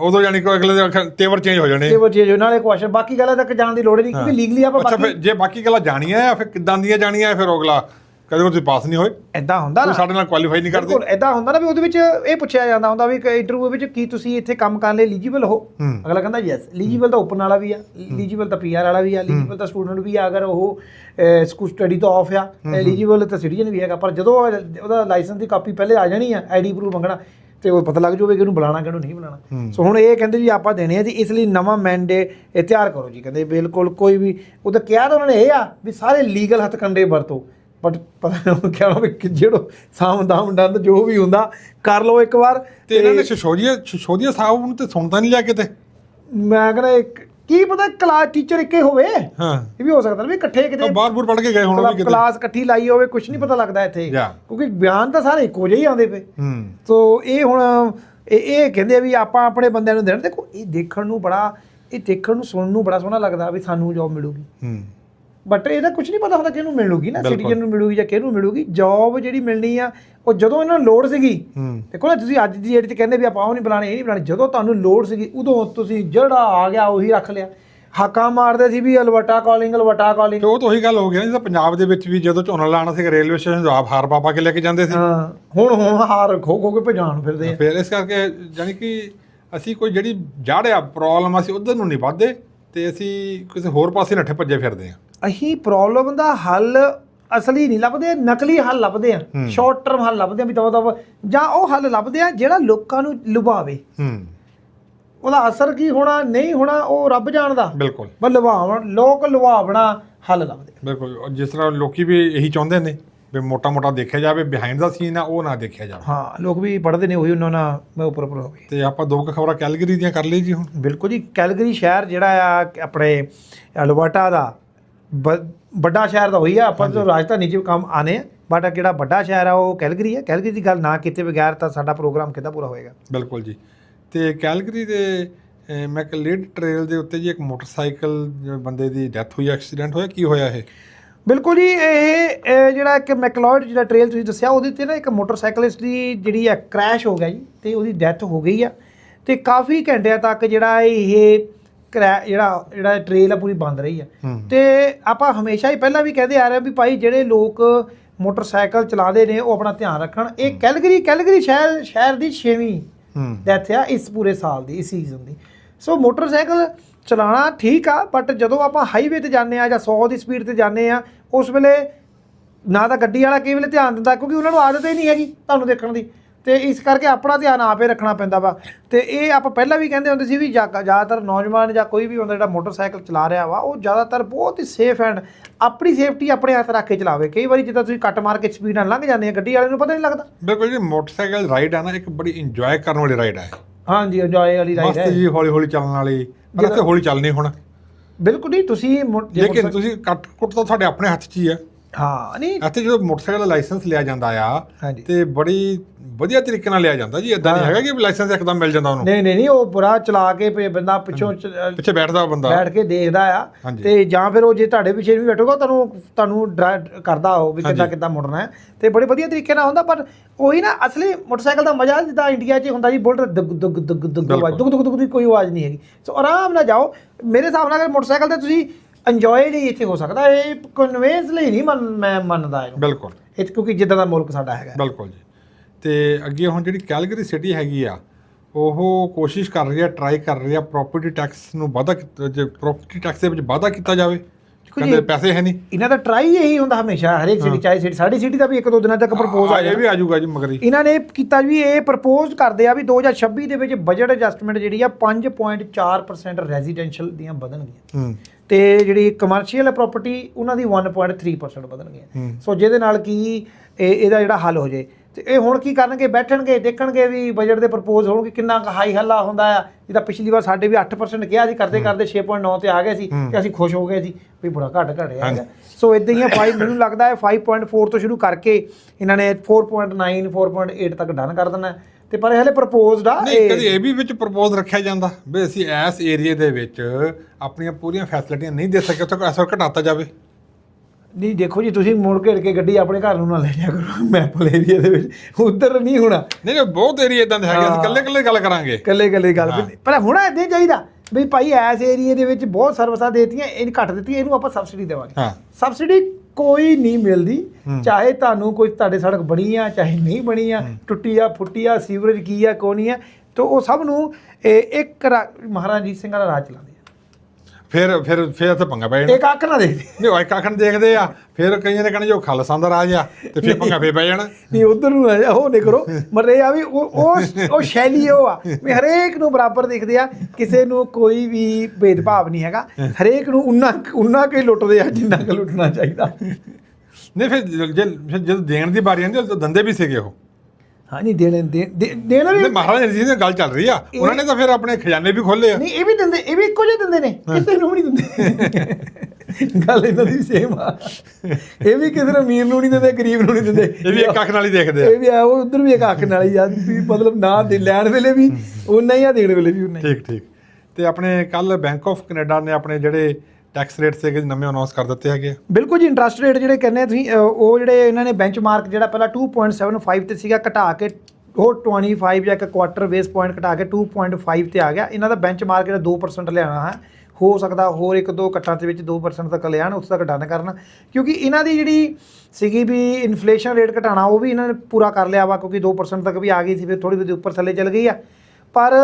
ਉਦੋਂ ਜਾਨੀ ਕਿ ਅਗਲੇ ਦੇ ਤੇਵਰ ਚੇਂਜ ਹੋ ਜਾਣੇ। ਇਹ ਵਜੇ ਜੋ ਨਾਲੇ ਕੁਐਸਚਨ ਬਾਕੀ ਗੱਲਾਂ ਤੱਕ ਜਾਣ ਦੀ ਲੋੜ ਨਹੀਂ ਕਿਉਂਕਿ ਲੀਗਲੀ ਆਪਾਂ ਅੱਛਾ ਜੇ ਬਾਕੀ ਗੱਲਾਂ ਜਾਣੀਆਂ ਆ ਫਿਰ ਕਿੱਦਾਂ ਦੀਆਂ ਜਾਣੀਆਂ ਆ, ਫਿਰ ਅਗਲਾ ਕਦੇ ਤੁਸੀਂ ਪਾਸ ਨਹੀਂ ਹੋਏ। ਐਦਾਂ ਹੁੰਦਾ ਨਾ। ਤੁਸੀਂ ਸਾਡੇ ਨਾਲ ਕੁਆਲੀਫਾਈ ਨਹੀਂ ਕਰਦੇ। ਬਿਲਕੁਲ ਐਦਾਂ ਹੁੰਦਾ ਨਾ ਵੀ ਉਹਦੇ ਵਿੱਚ ਇਹ ਪੁੱਛਿਆ ਜਾਂਦਾ ਹੁੰਦਾ ਵੀ ਇੰਟਰਵਿਊ ਵਿੱਚ ਕੀ ਤੁਸੀਂ ਇੱਥੇ ਕੰਮ ਕਰਨ ਲਈ ਐਲੀਜੀਬਲ ਹੋ। ਅਗਲਾ ਕਹਿੰਦਾ ਯੈਸ ਐਲੀਜੀਬਲ ਤਾਂ ਓਪਨ ਵਾਲਾ ਵੀ ਆ ਐਲੀਜੀਬਲ ਤਾਂ ਪੀਆਰ ਵਾਲਾ ਵੀ ਆ ਐਲੀਜੀਬਲ ਤਾਂ ਸਟੂਡੈਂਟ ਵੀ ਆ ਅਗਰ ਉਹ ਸਕੂਲ ਸਟੱਡੀ ਤੋਂ ਆਫ ਆ ਐਲੀਜੀਬਲ ਤਾਂ ਸਿਟੀਜ਼ਨ ਵੀ ਹੈਗਾ ਪਰ ਜਦੋਂ ਉਹਦਾ ਲਾਇਸੈਂਸ ਦੀ ਕਾਪੀ ਪਹਿਲੇ ਆ ਜਾਣੀ ਆ ਆਈਡੀ ਪ੍ਰੂਫ ਮੰਗਣਾ ਤੇ ਉਹ ਪਤਾ ਲੱਗ ਜਾਊਗਾ ਕਿ ਇਹਨੂੰ ਬੁਲਾਣਾ ਕਿਹਨੂੰ ਨਹੀਂ ਬੁਲਾਣਾ ਸੋ ਹੁਣ ਇਹ ਕਹਿੰਦੇ ਜੀ ਆਪਾਂ ਦੇਣੇ ਆ ਜੀ ਇਸ ਲਈ ਨਵਾਂ ਮੈਂਡੇ ਇਹ ਤਿਆਰ ਕਰੋ ਜੀ ਕਹਿੰਦੇ ਬਿਲਕੁਲ ਕੋਈ ਵੀ ਉਹ ਤਾਂ ਕਿਹਾ ਤਾਂ ਉਹਨਾਂ ਨੇ ਇਹ ਆ ਵੀ ਸਾਰੇ ਲੀਗਲ ਹੱਥਕੰਡੇ ਵਰਤੋ। ਬਟ ਪਤਾ ਨਹੀਂ ਕਿਹਾ ਵੀ ਜਿਹੜੋ ਸਾਮ ਦਾਮ ਡੰਦ ਜੋ ਵੀ ਹੁੰਦਾ ਕਰ ਲਓ ਇੱਕ ਵਾਰ ਤੇ ਇਹਨਾਂ ਨੇ ਸ਼ਸ਼ੋਦੀਆ ਸ਼ਸ਼ੋਦੀਆ ਸਾਹਿਬ ਨੂੰ ਤੇ ਸੁਣਦਾ ਨਹੀਂ ਲਿਆ ਕਿਤੇ ਮੈਂ ਕਹਿੰਦਾ ਇੱਕ ਕੀ ਪਤਾ ਕਲਾਸ ਟੀਚਰ ਇੱਕੇ ਹੋਵੇ? ਹਾਂ। ਇਹ ਵੀ ਹੋ ਸਕਦਾ ਨਾ ਵੀ ਇਕੱਠੇ ਕਿਤੇ ਬਾਹਰ ਬੂਰ ਪੜ ਕੇ ਗਏ ਹੋਣਗੇ ਕਿਤੇ। ਕਲਾਸ ਇਕੱਠੀ ਲਾਈ ਹੋਵੇ ਕੁਝ ਨਹੀਂ ਪਤਾ ਲੱਗਦਾ ਇੱਥੇ। ਕਿਉਂਕਿ ਬਿਆਨ ਤਾਂ ਸਾਰੇ ਇੱਕੋ ਜਿਹੇ ਆਉਂਦੇ ਪਏ। ਹੂੰ। ਸੋ ਇਹ ਹੁਣ ਇਹ ਕਹਿੰਦੇ ਵੀ ਆਪਾਂ ਆਪਣੇ ਬੰਦਿਆਂ ਨੂੰ ਦੇਣ। ਦੇਖੋ ਇਹ ਦੇਖਣ ਨੂੰ ਬੜਾ ਇਹ ਦੇਖਣ ਨੂੰ ਸੁਣਨ ਨੂੰ ਬੜਾ ਸੋਹਣਾ ਲੱਗਦਾ ਵੀ ਸਾਨੂੰ ਜੌਬ ਮਿਲੂਗੀ। ਹੂੰ। ਬਟ ਇਹਦਾ ਕੁਝ ਨਹੀਂ ਪਤਾ ਹੁੰਦਾ ਕਿਹਨੂੰ ਮਿਲੂਗੀ ਨਾ। ਸਿਟੀਜ਼ਨ ਨੂੰ ਮਿਲੂਗੀ ਜਾਂ ਕਿਹਨੂੰ ਮਿਲੂਗੀ ਜੌਬ ਜਿਹੜੀ ਮਿਲਣੀ ਆ ਉਹ ਜਦੋਂ ਇਹਨਾਂ ਨੂੰ ਲੋੜ ਸੀਗੀ ਦੇਖੋ ਨਾ ਤੁਸੀਂ ਅੱਜ ਦੀ ਡੇਟ 'ਚ ਕਹਿੰਦੇ ਵੀ ਆਪਾਂ ਉਹ ਨਹੀਂ ਬੁਲਾਣੇ ਇਹ ਨਹੀਂ ਬੁਲਾਣੇ ਜਦੋਂ ਤੁਹਾਨੂੰ ਲੋੜ ਸੀਗੀ ਉਦੋਂ ਤੁਸੀਂ ਜਿਹੜਾ ਆ ਗਿਆ ਉਹੀ ਰੱਖ ਲਿਆ। ਹਾਕਾਂ ਮਾਰਦੇ ਸੀ ਵੀ ਅਲਵਟਾ ਕਾਲਿੰਗ ਅਲਵਟਾ ਕਾਲਿੰਗ ਉਹ ਤਾਂ ਉਹੀ ਗੱਲ ਹੋ ਗਈ ਨਾ ਜਿੱਦਾਂ ਪੰਜਾਬ ਦੇ ਵਿੱਚ ਵੀ ਜਦੋਂ ਝੋਨਾ ਲਾਣਾ ਸੀ ਰੇਲਵੇ ਸਟੇਸ਼ਨ ਤੋਂ ਆਪ ਹਾਰ ਪਾਪਾ ਕੇ ਲੈ ਕੇ ਜਾਂਦੇ ਸੀ। ਹਾਂ ਹੁਣ ਹੁਣ ਹਾਰ ਖੋ ਖੋ ਕੇ ਭਜਾਣ ਫਿਰਦੇ ਆ। ਫਿਰ ਇਸ ਕਰਕੇ ਜਾਨੀ ਕਿ ਅਸੀਂ ਕੋਈ ਜਿਹੜੀ ਜੜ ਆ ਪ੍ਰੋਬਲਮ ਅਸੀਂ ਉਧਰ ਨੂੰ ਨਹੀਂ ਵੱਧਦੇ ਤੇ ਅਸੀਂ ਕਿਸੇ ਹੋਰ ਪਾਸੇ ਨੱਠੇ ਭੱਜੇ ਫਿਰਦੇ ਆ। ਅਸੀਂ ਪ੍ਰੋਬਲਮ ਦਾ ਹੱਲ ਅਸਲੀ ਨਹੀਂ ਲੱਭਦੇ ਨਕਲੀ ਹੱਲ ਲੱਭਦੇ ਆ ਸ਼ਾਰਟ ਟਰਮ ਹੱਲ ਲੱਭਦੇ ਆ ਵੀ ਦਵਾ ਦਵਾ ਜਾਂ ਉਹ ਹੱਲ ਲੱਭਦੇ ਆ ਜਿਹੜਾ ਲੋਕਾਂ ਨੂੰ ਲੁਭਾਵੇ। ਹੂੰ। ਉਹਦਾ ਅਸਰ ਕੀ ਹੋਣਾ ਨਹੀਂ ਹੋਣਾ ਉਹ ਰੱਬ ਜਾਣਦਾ। ਬਿਲਕੁਲ। ਪਰ ਲੁਭਾਵਣ ਲੋਕ ਲੁਭਾਵਣਾ ਹੱਲ ਲੱਭਦੇ ਬਿਲਕੁਲ। ਜਿਸ ਤਰ੍ਹਾਂ ਲੋਕੀ ਵੀ ਇਹੀ ਚਾਹੁੰਦੇ ਨੇ ਵੀ ਮੋਟਾ ਮੋਟਾ ਦੇਖਿਆ ਜਾਵੇ ਬਿਹਾਈਂਡ ਦਾ ਸੀਨ ਆ ਉਹ ਨਾ ਦੇਖਿਆ ਜਾਵੇ। ਹਾਂ ਲੋਕ ਵੀ ਪੜ੍ਹਦੇ ਨੇ ਉਹੀ ਉਹਨਾਂ ਨਾਲ ਮੈਂ ਉੱਪਰ ਉੱਪਰ ਹੋ ਗਈ ਤੇ ਆਪਾਂ ਦੋ ਕੁ ਖਬਰਾਂ ਕੈਲਗਰੀ ਦੀਆਂ ਕਰ ਲਈ ਜੀ ਹੁਣ। ਬਿਲਕੁਲ ਜੀ ਕੈਲਗਰੀ ਸ਼ਹਿਰ ਜਿਹੜਾ ਆ ਆਪਣੇ ਅਲਬਰਟਾ ਦਾ ਵੱਡਾ ਸ਼ਹਿਰ ਤਾਂ ਉਹੀ ਆ ਆਪਾਂ ਤੋਂ ਰਾਜਧਾਨੀ 'ਚ ਕੰਮ ਆਨੇ ਆ ਬਟ ਜਿਹੜਾ ਵੱਡਾ ਸ਼ਹਿਰ ਆ ਉਹ ਕੈਲਗਰੀ ਹੈ ਕੈਲਗਰੀ ਦੀ ਗੱਲ ਨਾ ਕੀਤੇ ਬਗੈਰ ਤਾਂ ਸਾਡਾ ਪ੍ਰੋਗਰਾਮ ਕਿੱਦਾਂ ਪੂਰਾ ਹੋਏਗਾ? ਬਿਲਕੁਲ ਜੀ। ਤੇ ਕੈਲਗਰੀ ਦੇ ਮੈਕਲੇਡ ਟ੍ਰੇਲ ਦੇ ਉੱਤੇ ਜੀ ਇੱਕ ਮੋਟਰਸਾਈਕਲ ਬੰਦੇ ਦੀ ਡੈਥ ਹੋਈ ਐਕਸੀਡੈਂਟ ਹੋਇਆ ਕੀ ਹੋਇਆ ਇਹ? ਬਿਲਕੁਲ ਜੀ ਇਹ ਇਹ ਜਿਹੜਾ ਇੱਕ ਮੈਕਲੋਇਡ ਜਿਹੜਾ ਟ੍ਰੇਲ ਤੁਸੀਂ ਦੱਸਿਆ ਉਹਦੇ ਤੇ ਨਾ ਇੱਕ ਮੋਟਰਸਾਈਕਲਿਸਟ ਦੀ ਜਿਹੜੀ ਹੈ ਕ੍ਰੈਸ਼ ਹੋ ਗਿਆ ਜੀ ਤੇ ਉਹਦੀ ਡੈਥ ਹੋ ਗਈ ਆ। ਤੇ ਕਾਫੀ ਘੰਟਿਆਂ ਤੱਕ ਜਿਹੜਾ ਇਹ ਕਰੈ- ਜਿਹੜਾ ਜਿਹੜਾ ਟ੍ਰੇਲ ਆ ਪੂਰੀ ਬੰਦ ਰਹੀ ਆ। ਤੇ ਆਪਾਂ ਹਮੇਸ਼ਾ ਹੀ ਪਹਿਲਾਂ ਵੀ ਕਹਦੇ ਆ ਰਹੇ ਵੀ ਭਾਈ ਜਿਹੜੇ ਲੋਕ ਮੋਟਰਸਾਈਕਲ ਚਲਾਉਂਦੇ ਨੇ ਉਹ ਆਪਣਾ ਧਿਆਨ ਰੱਖਣ। ਇਹ ਕੈਲਗਰੀ ਕੈਲਗਰੀ ਸ਼ਹਿਰ ਸ਼ਹਿਰ ਦੀ 6ਵੀਂ ਹੂੰ। ਡੈਥ ਆ ਇਸ ਪੂਰੇ ਸਾਲ ਦੀ ਇਸ ਸੀਜ਼ਨ ਦੀ। ਸੋ ਮੋਟਰਸਾਈਕਲ ਚਲਾਉਣਾ ਠੀਕ ਆ ਬਟ ਜਦੋਂ ਆਪਾਂ ਹਾਈਵੇ ਤੇ ਜਾਂਦੇ ਆ ਜਾਂ 100 ਦੀ ਸਪੀਡ ਤੇ ਜਾਂਦੇ ਆ ਉਸ ਵੇਲੇ ਨਾ ਤਾਂ ਗੱਡੀ ਵਾਲਾ ਕਈ ਵੇਲੇ ਧਿਆਨ ਦਿੰਦਾ ਕਿਉਂਕਿ ਉਹਨਾਂ ਨੂੰ ਆਦਤ ਹੀ ਨਹੀਂ ਹੈਗੀ ਤੁਹਾਨੂੰ ਦੇਖਣ ਦੀ। ਤੇ ਇਸ ਕਰਕੇ ਆਪਣਾ ਧਿਆਨ ਆਪੇ ਰੱਖਣਾ ਪੈਂਦਾ ਵਾ। ਤੇ ਇਹ ਆਪਾਂ ਪਹਿਲਾਂ ਵੀ ਕਹਿੰਦੇ ਹੁੰਦੇ ਸੀ ਵੀ ਜਾ- ਜ਼ਿਆਦਾਤਰ ਨੌਜਵਾਨ ਜਾਂ ਕੋਈ ਵੀ ਬੰਦਾ ਜਿਹੜਾ ਮੋਟਰਸਾਈਕਲ ਚਲਾ ਰਿਹਾ ਵਾ ਉਹ ਜ਼ਿਆਦਾਤਰ ਬਹੁਤ ਹੀ ਸੇਫ ਐਂਡ ਆਪਣੀ ਸੇਫਟੀ ਆਪਣੇ ਹੱਥ ਰੱਖ ਕੇ ਚਲਾਵੇ। ਕਈ ਵਾਰੀ ਜਿੱਦਾਂ ਤੁਸੀਂ ਕੱਟ ਮਾਰ ਕੇ ਸਪੀਡ ਨਾਲ ਲੰਘ ਜਾਂਦੇ ਆ ਗੱਡੀ ਵਾਲੇ ਨੂੰ ਪਤਾ ਨਹੀਂ ਲੱਗਦਾ। ਬਿਲਕੁਲ ਜੀ ਮੋਟਰਸਾਈਕਲ ਰਾਈਡ ਆ ਨਾ ਇੱਕ ਬੜੀ ਇੰਜੋਏ ਕਰਨ ਵਾਲੀ ਰਾਈਡ ਆ ਇਹ। ਹਾਂਜੀ ਇੰਜੋਏ ਵਾਲੀ ਰਾਈਡ ਮਸਤ ਹੈ ਜੀ ਹੌਲੀ ਹੌਲੀ ਚੱਲਣ ਵਾਲੀ। ਪਰ ਇੱਥੇ ਹੌਲੀ ਚੱਲਣੀ ਹੁਣ। ਬਿਲਕੁਲ ਨਹੀਂ ਤੁਸੀਂ ਜੇ ਲੇਕਿਨ ਮੋਟਰਸਾਈਕਲ- ਤੁਸੀਂ ਕੱਟ ਕੁੱਟ ਤਾਂ ਤੁਹਾਡੇ ਆਪਣੇ ਹੱਥ 'ਚ ਹੀ ਆ। ਹਾਂ ਨਹੀਂ। ਇੱਥੇ ਜਦੋਂ ਮੋਟਰਸਾਈਕਲ ਦਾ ਲਾਇਸੈਂਸ ਲਿਆ ਜਾਂਦਾ ਆ ਹਾਂਜੀ। ਤੇ ਬੜੀ ਵਧੀਆ ਤਰੀਕੇ ਨਾਲ ਲਿਆ ਜਾਂਦਾ ਜੀ ਇਦਾਂ ਨਹੀਂ ਹੈਗਾ ਕਿ ਲਾਇਸੈਂਸ ਇੱਕਦਮ ਮਿਲ ਜਾਂਦਾ ਉਹਨੂੰ? ਨਹੀਂ ਨਹੀਂ ਨਹੀਂ ਉਹ ਬੁਰਾ ਚਲਾ ਕੇ ਪੇ ਬੰਦਾ ਪਿੱਛੋਂ ਚ- ਪਿੱਛੇ ਬੈਠਦਾ ਉਹ ਬੰਦਾ। ਬੈਠ ਕੇ ਦੇਖਦਾ ਆ। ਹਾਂਜੀ। ਤੇ ਜਾਂ ਫਿਰ ਉਹ ਜੇ ਤੁਹਾਡੇ ਪਿੱਛੇ ਵੀ ਬੈਠੂਗਾ ਤੁਹਾਨੂੰ ਤੁਹਾਨੂੰ ਡਰਾ- ਕਰਦਾ ਹੋ ਵੀ ਕਿੱਦਾਂ। ਕਿੱਦਾਂ ਮੁੜਨਾ ਹੈ। ਤੇ ਬੜੇ ਵਧੀਆ ਤਰੀਕੇ ਨਾਲ ਹੁੰਦਾ ਪਰ ਉਹੀ ਨਾ ਅਸਲੀ ਮੋਟਰਸਾਈਕਲ ਦਾ ਮਜ਼ਾ ਜਿੱਦਾਂ ਇੰਡੀਆ 'ਚ ਹੁੰਦਾ ਜੀ ਬੁਲਟ ਦੁੱਗ ਦੁੱਗ ਦੁੱਗ ਦੁੱਗ ਆਵਾਜ਼ ਦੁੱਗ ਦੁੱਗ ਦੁੱਗ ਦੀ ਕੋਈ ਆਵਾਜ਼ ਨਹੀਂ ਹੈਗੀ। ਸੋ ਆਰਾਮ ਨਾਲ ਜਾਓ। ਮੇਰੇ ਹਿਸਾਬ ਨਾਲ ਅਗਰ ਮੋਟਰਸਾਈਕਲ ਤੇ ਤੁਸੀਂ ਇੰਜੋਏ ਲਈ ਇੱਥੇ ਹੋ ਸਕਦਾ ਇਹ ਕਨਵੈਂਸ ਲਈ ਨਹੀਂ ਮੰਨ- ਮੈਂ ਮੰਨਦਾ ਇਹਨੂੰ। ਬਿਲਕੁਲ। ਇਹ ਕਿਉਂਕਿ ਜਿੱਦਾਂ ਦਾ ਮੁਲਕ ਸਾਡਾ ਹੈਗਾ। ਬਿਲਕੁਲ ਜੀ। ਤੇ ਅੱਗੇ ਹੁਣ ਜਿਹੜੀ ਕੈਲਗਰੀ ਸਿਟੀ ਹੈਗੀ ਆ ਉਹ ਕੋਸ਼ਿਸ਼ ਕਰ ਰਹੀ ਆ ਟਰਾਈ ਕਰ ਰਹੀ ਆ ਪ੍ਰਾਪਰਟੀ ਟੈਕਸ ਨੂੰ ਵਾਧਾ ਕੀਤਾ- ਜੇ ਪ੍ਰਾਪਰਟੀ ਟੈਕਸ ਦੇ ਵਿੱਚ ਵਾਧਾ ਕੀਤਾ ਜਾਵੇ ਕਹਿੰਦੇ ਪੈਸੇ ਹੈ ਨਹੀਂ। ਇਹਨਾਂ ਦਾ ਟਰਾਈ ਇਹੀ ਹੁੰਦਾ ਹਮੇਸ਼ਾ ਹਰੇਕ ਸਿਟੀ ਚਾਹੇ ਸਾਡੀ ਸਿਟੀ ਦਾ ਵੀ ਇੱਕ ਦੋ ਦਿਨਾਂ ਤੱਕ ਪ੍ਰਪੋਜ਼ ਆ ਆ ਇਹ ਵੀ ਆਜੂਗਾ ਜੀ ਮਗਰੀ ਇਹਨਾਂ ਨੇ ਕੀਤਾ ਵੀ ਇਹ ਪ੍ਰਪੋਜ਼ ਕਰਦੇ ਆ ਵੀ 2026 ਦੇ ਵਿੱਚ ਬਜਟ ਐਡਜਸਟਮੈਂਟ ਜਿਹੜੀ ਆ 5.4% ਰੈਜ਼ੀਡੈਂਸ਼ੀਅਲ ਦੀਆਂ ਵਧਣਗੀਆਂ। ਹੂੰ। ਤੇ ਜਿਹੜੀ ਕਮਰਸ਼ੀਅਲ ਪ੍ਰਾਪਰਟੀ ਉਹਨਾਂ ਦੀ 1.3% ਵਧਣਗੀਆਂ। ਹੂੰ। ਸੋ ਜਿਹਦੇ ਨਾਲ ਕੀ ਇਹ ਇਹਦਾ ਜਿਹੜਾ ਹੱਲ ਹੋ ਜੇ। ਤੇ ਇਹ ਹੁਣ ਕੀ ਕਰਨਗੇ ਬੈਠਣਗੇ ਦੇਖਣਗੇ ਵੀ ਬਜਟ ਦੇ ਪ੍ਰਪੋਜ਼ ਹੋਣਗੇ ਕਿੰਨਾ ਕੁ ਹਾਈ ਹੱਲਾ ਹੁੰਦਾ ਆ। ਜਿੱਦਾਂ ਪਿਛਲੀ ਵਾਰ ਸਾਡੇ ਵੀ 8% ਕਿਹਾ ਸੀ ਕਰਦੇ ਕਰਦੇ 6.9 ਤੇ ਆ ਗਏ ਸੀ ਤੇ ਅਸੀਂ ਖੁਸ਼ ਹੋ ਗਏ ਸੀ ਵੀ ਬੜਾ ਘੱਟ ਘੜਿਆ ਹੈਗਾ। ਸੋ ਇਦਾਂ ਹੀ ਆ 5 ਮੈਨੂੰ ਲੱਗਦਾ ਹੈ 5.4 ਤੋਂ ਸ਼ੁਰੂ ਕਰਕੇ ਇਹਨਾਂ ਨੇ 4.9 4.8 ਤੱਕ ਡਨ ਕਰ ਦੇਣਾ। ਹੈ। ਤੇ ਪਰ ਹਲੇ ਪ੍ਰਪੋਜ਼ਡ ਆ ਨਹੀਂ ਕਦੀ ਇਹ ਵੀ ਵਿੱਚ ਪ੍ਰਪੋਜ਼ ਰੱਖਿਆ ਜਾਂਦਾ ਵੀ ਅਸੀਂ ਇਸ ਏਰੀਆ ਦੇ ਵਿੱਚ ਆਪਣੀਆਂ ਪੂਰੀਆਂ ਫੈਸਿਲਿਟੀਆਂ ਨਹੀਂ ਦੇ ਸਕੇ ਉੱਥੇ ਅਸਰ ਘਟਾਤਾ ਜਾਵੇ। ਨਹੀਂ ਦੇਖੋ ਜੀ ਤੁਸੀਂ ਮੁੜ ਘੇੜ ਕੇ ਗੱਡੀ ਆਪਣੇ ਘਰ ਨੂੰ ਨਾ ਲੈ ਜਾ ਕਰੋ। ਮੈਪਲ ਏਰੀਆ ਦੇ ਵਿੱਚ ਉਧਰ ਨਹੀਂ ਹੋਣਾ। ਨਹੀਂ ਨਹੀਂ ਬਹੁਤ ਏਰੀਆ ਇਦਾਂ ਦੇ ਹੈਗੇ ਅਸੀਂ ਇਕੱਲੇ ਇਕੱਲੇ ਗੱਲ ਕਰਾਂਗੇ। ਕੱਲੇ ਕੱਲੇ ਗੱਲ ਪਰ ਹੋਣਾ ਇਦਾਂ ਚਾਹੀਦਾ ਵੀ ਭਾਈ ਐਸ ਏਰੀਆ ਦੇ ਵਿੱਚ ਬਹੁਤ ਸਰਵਿਸਾਂ ਦੇਤੀਆਂ ਇਹ ਘੱਟ ਦਿੱਤੀ ਇਹਨੂੰ ਆਪਾਂ ਸਬਸਿਡੀ ਦੇਵਾਂਗੇ। ਹਾਂ। ਸਬਸਿਡੀ ਕੋਈ ਨਹੀਂ ਮਿਲਦੀ। ਚਾਹੇ ਤੁਹਾਨੂੰ ਕੋਈ ਤੁਹਾਡੇ ਸੜਕ ਬਣੀ ਆ ਚਾਹੇ ਨਹੀਂ ਬਣੀ ਆ ਟੁੱਟੀ ਆ ਫੁੱਟੀ ਆ ਸੀਵਰੇਜ ਕੀ ਆ ਨਹੀਂ ਆ ਤਾਂ ਉਹ ਸਭ ਨੂੰ ਇੱਕ ਮਹਾਰਾਜਾ ਸਿੰਘ ਵਾਲਾ ਰਾਜ ਚਲਾਉਂਦੇ ਫਿਰ ਫਿਰ ਫਿਰ ਇੱਥੇ ਪੰਗਾ ਪੈ ਜਾਣਾ। ਇੱਕ ਅੱਖ ਨਾ ਦੇਖਦੇ। ਨਹੀਂ ਉਹ ਇੱਕ ਅੱਖ ਨੂੰ ਦੇਖਦੇ ਆ। ਫਿਰ ਕਈਆਂ ਨੇ ਕਹਿਣਾ ਜੋ ਖਾਲਸਾਂ ਦਾ ਰਾਜ ਆ ਤੇ ਫਿਰ ਪੰਗਾ ਫੇ ਪੈ ਜਾਣਾ। ਨਹੀਂ ਉਧਰ ਨੂੰ ਨਾ ਉਹ ਨਹੀਂ ਕਰੋ ਮਰ ਇਹ ਆ ਵੀ ਉਹ ਉਹ ਉਹ ਸ਼ੈਲੀ ਉਹ ਆ। ਵੀ ਹਰੇਕ ਨੂੰ ਬਰਾਬਰ ਦੇਖਦੇ ਆ ਕਿਸੇ ਨੂੰ ਕੋਈ ਵੀ ਭੇਦਭਾਵ ਨਹੀਂ ਹੈਗਾ। ਹਰੇਕ ਨੂੰ ਉਨਾ ਉਨਾ ਕੇ ਲੁੱਟਦੇ ਆ ਜਿੰਨਾ ਕੁ ਲੁੱਟਣਾ ਚਾਹੀਦਾ। ਨਹੀਂ ਫਿਰ ਜੇ ਜਦੋਂ ਦੇਣ ਦੀ ਵਾਰੀ ਆਉਂਦੀ ਉਦੋਂ ਦੰਦੇ ਵੀ ਸੀਗੇ ਉਹ। ਹਾਂ ਨਹੀਂ ਦੇਣ ਦੇ- ਦੇ- ਦੇਣਾ ਵੀ ਨਹੀਂ ਮਹਾਰਾਜਾ ਰਣਜੀਤ ਸਿੰਘ ਦੀ ਗੱਲ ਚੱਲ ਰਹੀ ਆ। ਉਹਨਾਂ ਨੇ ਤਾਂ ਫਿਰ ਆਪਣੇ ਖਜ਼ਾਨੇ ਵੀ ਖੋਲੇ ਆ। ਨਹੀਂ ਇਹ ਵੀ ਦਿੰਦੇ ਇਹ ਵੀ ਇੱਕੋ ਜਿਹੇ ਦਿੰਦੇ ਨੇ ਕਿਸੇ ਨੂੰ ਵੀ ਨਹੀਂ ਦਿੰਦੇ। [LAUGHS] ਗੱਲ ਇਹਨਾਂ ਦੀ ਸੇਮ ਆ। ਇਹ ਵੀ ਕਿਸੇ ਨੂੰ ਅਮੀਰ ਨੂੰ ਨਹੀਂ ਦਿੰਦੇ ਗਰੀਬ ਨੂੰ ਨਹੀਂ ਦਿੰਦੇ। ਇਹ ਵੀ ਇੱਕ ਅੱਖ ਨਾਲ ਹੀ ਦੇਖਦੇ ਆ। ਇਹ ਵੀ ਆ ਉਹ ਉਧਰ ਵੀ ਇੱਕ ਅੱਖ ਨਾਲ ਹੀ ਆ ਵੀ ਮਤਲਬ ਨਾ ਦੇ ਲੈਣ ਵੇਲੇ ਵੀ ਉਨਾ ਹੀ ਆ ਦੇਣ ਵੇਲੇ ਵੀ ਉਨਾ ਹੀ। ਠੀਕ ਠੀਕ। ਤੇ ਆਪਣੇ ਕੱਲ ਬੈਂਕ ਆਫ ਕੈਨੇਡਾ ਨੇ ਆਪਣੇ ਜਿਹੜੇ ਟੈਕਸ ਰੇਟ ਸੀਗੇ, ਨਵੇਂ ਅਨਾਉਂਸ ਕਰ ਦਿੱਤੇ ਹੈਗੇ ਬਿਲਕੁਲ ਜੀ ਇੰਟਰਸਟ ਰੇਟ ਜਿਹੜੇ ਕਹਿੰਦੇ ਤੁਸੀਂ ਉਹ ਜਿਹੜੇ ਇਹਨਾਂ ਨੇ ਬੈਂਚਮਾਰਕ ਜਿਹੜਾ ਪਹਿਲਾਂ 2.75 ਤੇ ਸੀਗਾ, ਘਟਾ ਕੇ ਉਹ 25 ਜਾਂ ਇੱਕ ਕੁਆਟਰ ਬੇਸ ਪੁਆਇੰਟ ਘਟਾ ਕੇ 2.5 ਤੇ ਆ ਗਿਆ। ਇਹਨਾਂ ਦਾ ਬੈਂਚਮਾਰਕ ਜਿਹੜਾ 2% ਲਿਆਉਣਾ ਹੈ, ਹੋ ਸਕਦਾ ਹੋਰ ਇੱਕ ਦੋ ਕੱਟਾਂ ਦੇ ਵਿੱਚ 2% ਤੱਕ ਲਿਆਣ ਉਸ ਤੱਕ ਡਨ ਕਰਨਾ। ਕਿਉਂਕਿ ਇਹਨਾਂ ਦੀ ਜਿਹੜੀ ਸੀਗੀ ਵੀ ਇਨਫਲੇਸ਼ਨ ਰੇਟ ਘਟਾਣਾ ਉਹ ਵੀ ਇਹਨਾਂ ਨੇ ਪੂਰਾ ਕਰ ਲਿਆ ਵਾ, ਕਿਉਂਕਿ 2% ਤੱਕ ਵੀ ਆ ਗਈ ਸੀ, ਫਿਰ ਥੋੜੀ ਬਹੁਤੀ ਉੱਪਰ ਥੱਲੇ ਚਲ ਗਈ ਆ। ਪਰ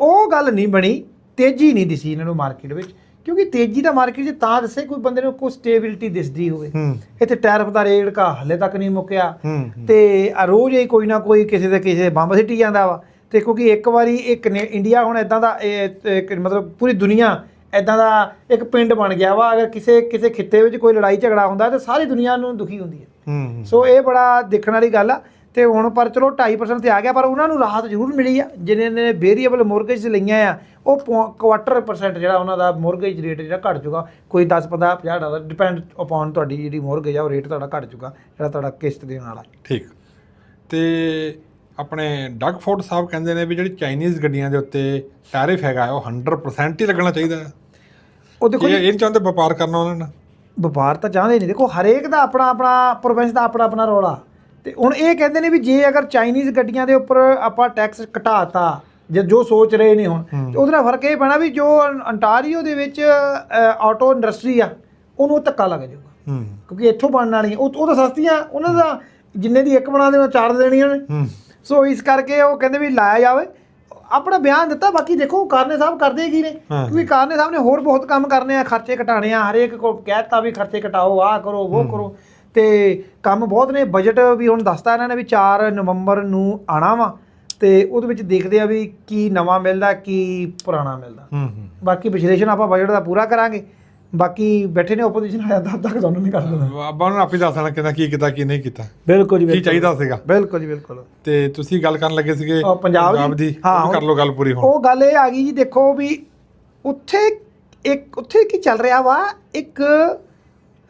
ਉਹ ਗੱਲ ਨਹੀਂ ਬਣੀ, ਤੇਜ਼ੀ ਨਹੀਂ ਦਿਸੀ ਇਹਨਾਂ ਨੂੰ ਮਾਰਕੀਟ ਵਿੱਚ। ਕਿਉਂਕਿ ਤੇਜ਼ੀ ਦਾ ਮਾਰਕੀਟ 'ਚ ਤਾਂ ਦੱਸੇ ਕੋਈ ਬੰਦੇ ਨੂੰ ਕੋਈ ਸਟੇਬਿਲਿਟੀ ਦਿਸਦੀ ਹੋਵੇ। ਇੱਥੇ ਟੈਰਫ ਦਾ ਰੇਟ ਕਾ ਹਲੇ ਤੱਕ ਨਹੀਂ ਮੁੱਕਿਆ। ਤੇ ਆ ਰੋਜ਼ ਹੀ ਕੋਈ ਨਾ ਕੋਈ ਕਿਸੇ ਦੇ ਕਿਸੇ ਬੰਬ ਸਿੱਟੀ ਜਾਂਦਾ ਵਾ। ਤੇ ਕਿਉਂਕਿ ਇੱਕ ਵਾਰੀ ਇਹ ਕਨੇ- ਇੰਡੀਆ ਹੁਣ ਇਦਾਂ ਦਾ ਇੱਕ ਮਤਲਬ ਪੂਰੀ ਦੁਨੀਆ ਇਦਾਂ ਦਾ ਇੱਕ ਪਿੰਡ ਬਣ ਗਿਆ ਵਾ। ਅਗਰ ਕਿਸੇ ਕਿਸੇ ਖਿੱਤੇ ਵਿੱਚ ਕੋਈ ਲੜਾਈ ਝਗੜਾ ਹੁੰਦਾ ਤਾਂ ਸਾਰੀ ਦੁਨੀਆ ਨੂੰ ਦੁਖੀ ਹੁੰਦੀ ਹੂੰ। ਸੋ ਇਹ ਬੜਾ ਦੇਖਣ ਵਾਲੀ ਗੱਲ ਆ। ਤੇ ਹੁਣ ਪਰ ਚਲੋ 2.5% ਤੇ ਆ ਗਿਆ ਪਰ ਉਹਨਾਂ ਨੂੰ ਰਾਹਤ ਜ਼ਰੂਰ ਮਿਲੀ ਆ। ਜਿਨ੍ਹਾਂ ਨੇ ਵੇਰੀਏਬਲ ਮੋਰਗੇਜ ਲਈਆਂ ਆ ਉਹ ਕੁਆਟਰ ਪਰਸੈਂਟ ਜਿਹੜਾ ਉਹਨਾਂ ਦਾ ਮੋਰਗੇਜ ਰੇਟ ਜਿਹੜਾ ਘਟ ਜਾਊਗਾ ਕੋਈ 10 15 50 ਡਾਲਰ ਡਿਪੈਂਡ ਅਪਨ ਤੁਹਾਡੀ ਜਿਹੜੀ ਮੋਰਗੇਜ ਆ ਉਹ ਰੇਟ ਤੁਹਾਡਾ ਘਟ ਜਾਊਗਾ ਜਿਹੜਾ ਤੁਹਾਡਾ ਕਿਸ਼ਤ ਦੇਣ ਵਾਲਾ। ਠੀਕ। ਤੇ ਆਪਣੇ ਡਗ ਫੋਰਡ ਸਾਹਿਬ ਕਹਿੰਦੇ ਨੇ ਵੀ ਜਿਹੜੀ ਚਾਈਨੀਜ਼ ਗੱਡੀਆਂ ਦੇ ਉੱਤੇ ਟੈਰਿਫ ਹੈਗਾ ਉਹ 100% ਹੀ ਲੱਗਣਾ ਚਾਹੀਦਾ। ਉਹ ਦੇਖੋ ਇਹ ਇਹ ਨਹੀਂ ਚਾਹੁੰਦੇ ਵਪਾਰ ਕਰਨਾ ਉਹਨਾਂ ਨੇ ਵਪਾਰ ਤਾਂ ਚਾਹੁੰਦੇ ਨਹੀਂ ਦੇਖੋ ਹਰੇਕ ਦਾ ਆਪਣਾ ਆਪਣਾ ਪ੍ਰੋਵਿੰਸ ਦਾ ਆਪਣਾ ਆਪਣਾ ਰੌਲਾ। ਤੇ ਹੁਣ ਇਹ ਕਹਿੰਦੇ ਨੇ ਵੀ ਜੇ ਅਗਰ ਚਾਈਨੀਜ਼ ਗੱਡੀਆਂ ਦੇ ਉੱਪਰ ਆਪਾਂ ਟੈਕਸ ਘਟਾਤਾ ਜੇ ਜੋ ਸੋਚ ਰਹੇ ਨੇ ਹੁਣ ਤੇ ਉਹਦੇ ਨਾਲ ਫ਼ਰਕ ਇਹ ਪੈਣਾ ਵੀ ਜੋ ਅੰਟਾਰੀਓ ਦੇ ਵਿੱਚ ਆਟੋ ਇੰਡਸਟਰੀ ਆ ਉਹਨੂੰ ਧੱਕਾ ਲੱਗ ਜਾਊਗਾ। ਕਿਉਂਕਿ ਇੱਥੋਂ ਬਣਨ ਵਾਲੀਆਂ ਉਹ ਉਹ ਤਾਂ ਸਸਤੀਆਂ ਉਹਨਾਂ ਦਾ ਜਿੰਨੇ ਦੀ ਇੱਕ ਬਣਾ ਦੇਣਾ ਚਾਰ ਦੇਣੀਆਂ ਨੇ। ਸੋ ਇਸ ਕਰਕੇ ਉਹ ਕਹਿੰਦੇ ਵੀ ਲਾਇਆ ਜਾਵੇ। ਆਪਣਾ ਬਿਆਨ ਦਿੱਤਾ ਬਾਕੀ ਦੇਖੋ ਕਾਰਨੇ ਸਾਹਿਬ ਕਰਦੇ ਕੀ ਨੇ। ਕਿਉਂਕਿ ਕਾਰਨੇ ਸਾਹਿਬ ਨੇ ਹੋਰ ਬਹੁਤ ਕੰਮ ਕਰਨੇ ਆ ਖਰਚੇ ਘਟਾਣੇ ਆ ਹਰੇਕ ਕੋ ਕਹਿਤਾ ਵੀ ਖਰਚੇ ਘਟਾਓ ਆਹ ਕਰੋ ਉਹ ਕਰੋ। ਤੇ ਕੰਮ ਬਹੁਤ ਨੇ ਬਜਟ ਵੀ ਹੁਣ ਦੱਸਤਾ ਇਹਨਾਂ ਨੇ ਵੀ 4 ਨਵੰਬਰ ਨੂੰ ਆਣਾ ਵਾ ਤੇ ਉਹਦੇ ਵਿੱਚ ਦੇਖਦੇ ਆ ਵੀ ਕੀ ਨਵਾਂ ਮਿਲਦਾ ਕੀ ਪੁਰਾਣਾ ਮਿਲਦਾ। ਹੂੰ ਹੂੰ। ਬਾਕੀ ਵਿਸ਼ਲੇਸ਼ਣ ਆਪਾਂ ਬਜਟ ਦਾ ਪੂਰਾ ਕਰਾਂਗੇ ਬਾਕੀ ਬੈਠੇ ਨੇ ਆਪੋਜੀਸ਼ਨ ਵਾਲਿਆਂ ਦਾ ਤੱਕ ਤੁਹਾਨੂੰ ਨਹੀਂ ਕਰ ਦੇਣਾ ਆਪਾਂ ਨੂੰ ਆਪੇ ਦੱਸ ਦੇਣਾ ਕਿਹਦਾ ਕੀ ਕੀਤਾ ਕੀ ਨਹੀਂ ਕੀਤਾ। ਬਿਲਕੁਲ ਜੀ ਕੀ ਚਾਹੀਦਾ ਸੀਗਾ। ਬਿਲਕੁਲ ਜੀ ਬਿਲਕੁਲ। ਤੇ ਤੁਸੀਂ ਗੱਲ ਕਰਨ ਲੱਗੇ ਸੀਗੇ ਪੰਜਾਬ ਦੀ? ਹਾਂ, ਕਰ ਲਓ ਗੱਲ ਪੂਰੀ ਹੁਣ। ਉਹ ਗੱਲ ਇਹ ਆ ਗਈ ਜੀ ਦੇਖੋ ਵੀ ਉੱਥੇ ਇੱਕ ਉੱਥੇ ਕੀ ਚੱਲ ਰਿਹਾ ਵਾ ਇੱਕ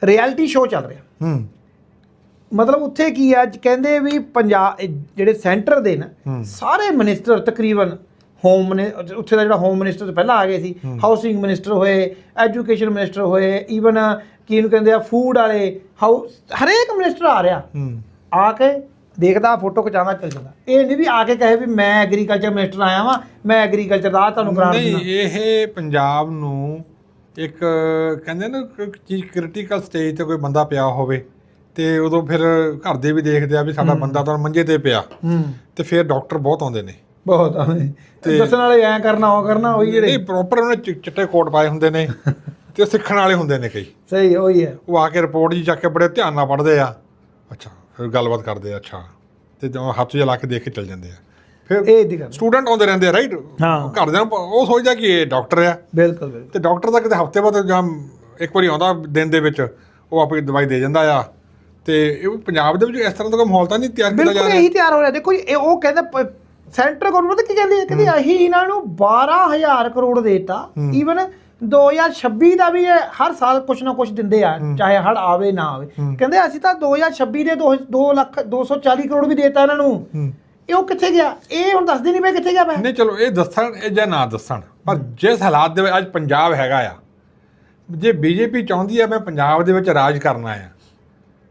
ਰਿਐਲਿਟੀ ਸ਼ੋਅ ਚੱਲ ਰਿਹਾ। ਹੂੰ। ਮਤਲਬ ਉੱਥੇ ਕੀ ਆ ਅੱਜ ਕਹਿੰਦੇ ਵੀ ਪੰਜਾਬ ਜਿਹੜੇ ਸੈਂਟਰ ਦੇ ਨਾ। ਸਾਰੇ ਮਿਨਿਸਟਰ ਤਕਰੀਬਨ ਹੋਮ ਮਿਨਿ- ਉੱਥੇ ਦਾ ਜਿਹੜਾ ਹੋਮ ਮਿਨਿਸਟਰ ਤੋਂ ਪਹਿਲਾਂ ਆ ਗਏ ਸੀ ਹਾਊਸਿੰਗ ਮਿਨਿਸਟਰ ਹੋਏ ਐਜੂਕੇਸ਼ਨ ਮਿਨਿਸਟਰ ਹੋਏ ਈਵਨ ਕੀ ਇਹਨੂੰ ਕਹਿੰਦੇ ਆ ਫੂਡ ਵਾਲੇ ਹਾਊਸ ਹਰੇਕ ਮਿਨਿਸਟਰ ਆ ਰਿਹਾ। ਆ ਕੇ ਦੇਖਦਾ ਫੋਟੋ ਖਿਚਾਉਂਦਾ ਚੱਲ ਜਾਂਦਾ। ਇਹ ਨਹੀਂ ਵੀ ਆ ਕੇ ਕਹੇ ਵੀ ਮੈਂ ਐਗਰੀਕਲਚਰ ਮਿਨਿਸਟਰ ਆਇਆ ਵਾਂ ਮੈਂ ਐਗਰੀਕਲਚਰ ਦਾ ਤੁਹਾਨੂੰ ਗ੍ਰਾਂਟ ਨਹੀਂ ਇਹ ਪੰਜਾਬ ਨੂੰ ਇੱਕ ਕਹਿੰਦੇ ਨਾ ਚੀਜ਼ ਕ੍ਰਿਟੀਕਲ ਸਟੇਜ ਤੇ ਕੋਈ ਬੰਦਾ ਪਿਆ ਹੋਵੇ। ਤੇ ਉਦੋਂ ਫਿਰ ਘਰ ਦੇ ਵੀ ਦੇਖਦੇ ਆ ਵੀ ਸਾਡਾ ਬੰਦਾ ਤਾਂ ਮੰਜੇ ਤੇ ਪਿਆ। ਹੂੰ। ਤੇ ਫਿਰ ਡਾਕਟਰ ਬਹੁਤ ਆਉਂਦੇ ਨੇ। ਬਹੁਤ ਆ ਦੱਸਣ ਵਾਲੇ ਐ ਕਰਨਾ ਉਹ ਕਰਨਾ ਉਹੀ ਜਿਹੜੇ ਨਹੀਂ ਪ੍ਰੋਪਰ ਉਹਨੇ ਚਿੱਟੇ ਕੋਟ ਪਾਏ ਹੁੰਦੇ ਨੇ [LAUGHS] ਤੇ ਸਿੱਖਣ ਵਾਲੇ ਹੁੰਦੇ ਨੇ ਕਈ। ਸਹੀ ਉਹੀ ਹੈ। ਉਹ ਆ ਕੇ ਰਿਪੋਰਟ ਜੀ ਚੱਕ ਕੇ ਬੜੇ ਧਿਆਨ ਨਾਲ ਪੜ੍ਹਦੇ ਆ। ਅੱਛਾ ਫਿਰ ਗੱਲਬਾਤ ਕਰਦੇ ਆ ਅੱਛਾ। ਤੇ ਜਦੋਂ ਹੱਥ ਜਿਹਾ ਲਾ ਕੇ ਦੇਖ ਕੇ ਚੱਲ ਜਾਂਦੇ ਆ। ਫਿਰ ਇਹ ਦੀ ਗੱਲ ਸਟੂਡੈਂਟ ਆਉਂਦੇ ਰਹਿੰਦੇ ਆ ਰਾਈਟ ਹਾਂ। ਘਰਦਿਆਂ ਨੂੰ ਉਹ ਸੋਚਦਾ ਕਿ ਇਹ ਡਾਕਟਰ ਆ। ਬਿਲਕੁਲ ਬਿਲਕੁਲ। ਤੇ ਡਾਕਟਰ ਦਾ ਕਿਤੇ ਹਫ਼ਤੇ ਬਾਅਦ ਜਾਂ ਇੱਕ ਵਾਰੀ ਆਉਂਦਾ ਦਿਨ ਦੇ ਵਿੱਚ ਉਹ ਆਪੇ ਦਵਾਈ ਦੇ ਜਾਂਦਾ ਆ। ਤੇ ਇਹ ਪੰਜਾਬ ਦੇ ਵਿੱਚ ਇਸ ਤਰ੍ਹਾਂ ਦਾ ਕੋਈ ਮਾਹੌਲ ਤਾਂ ਨਹੀਂ ਤਿਆਰ ਕੀਤਾ ਜਾ ਬਿਲਕੁਲ ਰਿਹਾ? ਇਹੀ ਤਿਆਰ ਹੋ ਰਿਹਾ। ਦੇਖੋ ਜੀ ਇਹ ਉਹ ਕਹਿੰਦਾ ਸੈਂਟਰ ਗਵਰਨਮੈਂਟ ਕੀ ਕਹਿੰਦੀ ਹੈ? ਕਹਿੰਦੀ ਅਸੀਂ ਇਹਨਾਂ ਨੂੰ 12000 ਕਰੋੜ ਦੇਤਾ। ਈਵਨ 2026 ਦਾ ਵੀ ਇਹ ਹਰ ਸਾਲ ਕੁਛ ਨਾ ਕੁਛ ਦਿੰਦੇ ਆ ਚਾਹੇ ਹੜ ਆਵੇ ਨਾ ਆਵੇ। ਕਹਿੰਦੇ ਅਸੀਂ ਤਾਂ 2026 ਦੇ 2 ਲੱਖ 240 ਕਰੋੜ ਵੀ ਦੇਤਾ ਇਹਨਾਂ ਨੂੰ। ਇਹ ਉਹ ਕਿੱਥੇ ਗਿਆ? ਇਹ ਹੁਣ ਦੱਸਦੇ ਨਹੀਂ ਪਏ ਕਿੱਥੇ ਗਿਆ ਨਹੀਂ ਚਲੋ ਇਹ ਦੱਸਣ ਇਹ ਜਾਂ ਨਾ ਦੱਸਣ ਪਰ ਜਿਸ ਹਾਲਾਤ ਦੇ ਵਿੱਚ ਅੱਜ ਪੰਜਾਬ ਹੈਗਾ ਆ ਜੇ ਬੀਜੇਪੀ ਚਾਹੁੰਦੀ ਆ ਮੈਂ ਪੰਜਾਬ ਦੇ ਵਿੱਚ ਰਾਜ ਕਰਨਾ ਆ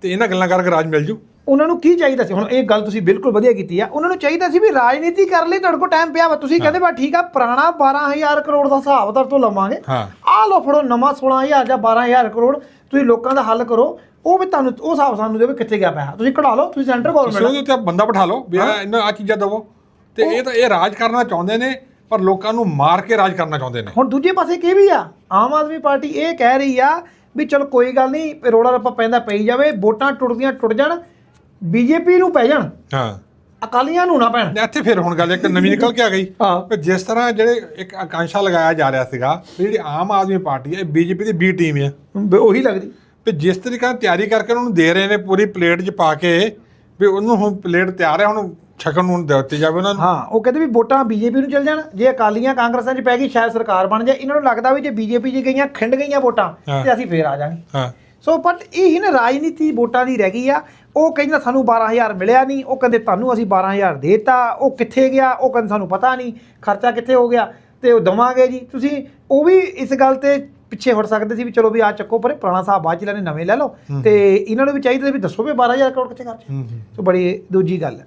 ਤੇ ਇਹਨਾਂ ਗੱਲਾਂ ਕਰਕੇ ਰਾਜ ਮਿਲ ਜੂ। ਉਹਨਾਂ ਨੂੰ ਕੀ ਚਾਹੀਦਾ ਸੀ? ਹੁਣ ਇਹ ਗੱਲ ਤੁਸੀਂ ਬਿਲਕੁਲ ਵਧੀਆ ਕੀਤੀ ਆ। ਉਹਨਾਂ ਨੂੰ ਚਾਹੀਦਾ ਸੀ ਵੀ ਰਾਜਨੀਤੀ ਕਰਨ ਲਈ ਤੁਹਾਡੇ ਕੋਲ ਟਾਈਮ ਪਿਆ ਵਾ। ਤੁਸੀਂ ਕਹਿੰਦੇ ਬਾ ਠੀਕ ਆ ਪੁਰਾਣਾ 12000 ਕਰੋੜ ਦਾ ਹਿਸਾਬ ਦਰ ਤੋਂ ਲਵਾਂਗੇ। ਆਹ ਲੋ ਫੜੋ ਨਵਾਂ 16000 ਜਾਂ 12000 ਕਰੋੜ ਤੁਸੀਂ ਲੋਕਾਂ ਦਾ ਹੱਲ ਕਰੋ। ਉਹ ਵੀ ਤੁਹਾਨੂੰ ਉਹ ਹਿਸਾਬ ਸਾਨੂੰ ਦੇ ਵੀ ਕਿੱਥੇ ਗਿਆ ਪੈਸਾ। ਤੁਸੀਂ ਕਢਾ ਲਓ ਤੁਸੀਂ ਸੈਂਟਰ ਗਵਰਨਮੈਂਟ ਉਹਦੇ ਉੱਤੇ ਬੰਦਾ ਬਿਠਾ ਲਓ ਵੀ ਇਹਨਾਂ ਆ ਚੀਜ਼ਾਂ ਦਵੋ। ਤੇ ਇਹ ਤਾਂ ਇਹ ਰਾਜ ਕਰਨਾ ਚਾਹੁੰਦੇ ਨੇ ਪਰ ਲੋਕਾਂ ਨੂੰ ਮਾਰ ਕੇ ਰਾਜ ਕਰਨਾ ਚਾਹੁੰਦੇ ਨੇ। ਹੁਣ ਦੂਜੇ ਪਾਸੇ ਕੀ ਵੀ ਆ? ਆਮ ਆਦਮੀ ਪਾਰਟੀ ਇਹ ਕਹਿ ਰਹੀ ਆ ਵੀ ਚਲ ਕੋਈ ਗੱਲ ਨਹੀਂ ਰੋੜਾ ਰੱਪਾ ਪੈਂਦਾ ਪਈ ਜਾਵੇ ਵੋਟਾਂ ਟੁੱਟਦੀਆਂ ਟੁੱਟ ਜਾਣ ਬੀਜੇਪੀ ਨੂੰ ਪੈ ਜਾਣ। ਹਾਂ। ਅਕਾਲੀਆਂ ਨੂੰ ਨਾ ਪੈਣ। ਤੇ ਇੱਥੇ ਫਿਰ ਹੁਣ ਗੱਲ ਇੱਕ ਨਵੀਂ ਨਿਕਲ ਕੇ ਆ ਗਈ। ਹਾਂ। ਕਿ ਜਿਸ ਤਰ੍ਹਾਂ ਜਿਹੜੇ ਇੱਕ ਆਕਾਂਸ਼ਾ ਲਗਾਇਆ ਜਾ ਰਿਹਾ ਸੀਗਾ ਜਿਹੜੀ ਆਮ ਆਦਮੀ ਪਾਰਟੀ ਹੈ ਬੀਜੇਪੀ ਦੀ ਬੀ ਟੀਮ ਹੈ। ਉਹੀ ਲੱਗਦੀ। ਵੀ ਜਿਸ ਤਰੀਕੇ ਨਾਲ ਤਿਆਰੀ ਕਰਕੇ ਉਹਨਾਂ ਨੂੰ ਦੇ ਰਹੇ ਨੇ ਪੂਰੀ ਪਲੇਟ 'ਚ ਪਾ ਕੇ ਵੀ ਉਹਨੂੰ ਹੁਣ ਪਲੇਟ ਤਿਆਰ ਹੈ ਹੁਣ ਛਕਣ ਨੂੰ ਦਿੱਤੀ ਜਾਵੇ ਉਹਨਾਂ ਨੂੰ। ਹਾਂ ਉਹ ਕਹਿੰਦੇ ਵੀ ਵੋਟਾਂ ਬੀਜੇਪੀ ਨੂੰ ਚਲ ਜਾਣ ਜੇ ਅਕਾਲੀਆਂ ਕਾਂਗਰਸਾਂ 'ਚ ਪੈ ਗਈ ਸ਼ਾਇਦ ਸਰਕਾਰ ਬਣ ਜਾਏ। ਇਹਨਾਂ ਨੂੰ ਲੱਗਦਾ ਵੀ ਜੇ ਬੀਜੇਪੀ 'ਚ ਗਈਆਂ ਖਿੰਡ ਗਈਆਂ ਵੋਟਾਂ। ਤੇ ਅਸੀਂ ਫੇਰ ਆ ਜਾਾਂਗੇ। ਹਾਂ। ਸੋ ਬਟ ਇਹ ਹੀ ਨਾ ਰਾਜਨੀਤੀ ਵੋਟਾਂ ਦੀ ਰਹਿ ਗਈ ਆ। ਉਹ ਕਹਿੰਦਾ ਸਾਨੂੰ 12000 ਮਿਲਿਆ ਨਹੀਂ। ਉਹ ਕਹਿੰਦੇ ਤੁਹਾਨੂੰ ਅਸੀਂ 12000 ਦੇਤਾ। ਉਹ ਕਿੱਥੇ ਗਿਆ? ਉਹ ਕਹਿੰਦੇ ਸਾਨੂੰ ਪਤਾ ਨਹੀਂ। ਖਰਚਾ ਕਿੱਥੇ ਹੋ ਗਿਆ? ਤੇ ਉਹ ਦਵਾਂਗੇ ਜੀ। ਤੁਸੀਂ ਉਹ ਵੀ ਇਸ ਗੱਲ ਤੇ ਪਿੱਛੇ ਹਟ ਸਕਦੇ ਸੀ ਵੀ ਚਲੋ ਵੀ ਆ ਚੱਕੋ ਪਰ ਪੁਰਾਣਾ ਹਿਸਾਬ ਬਾਅਦ ਚ ਲੈਣੇ ਨਵੇਂ ਲੈ ਲਓ। ਤੇ ਇਹਨਾਂ ਨੂੰ ਵੀ ਚਾਹੀਦਾ ਵੀ ਦੱਸੋ ਵੀ 12000 ਕਰੋੜ ਕਿੱਥੇ ਖਰਚ ਸੋ ਬੜੀ ਦੂਜੀ ਗੱਲ ਹੈ।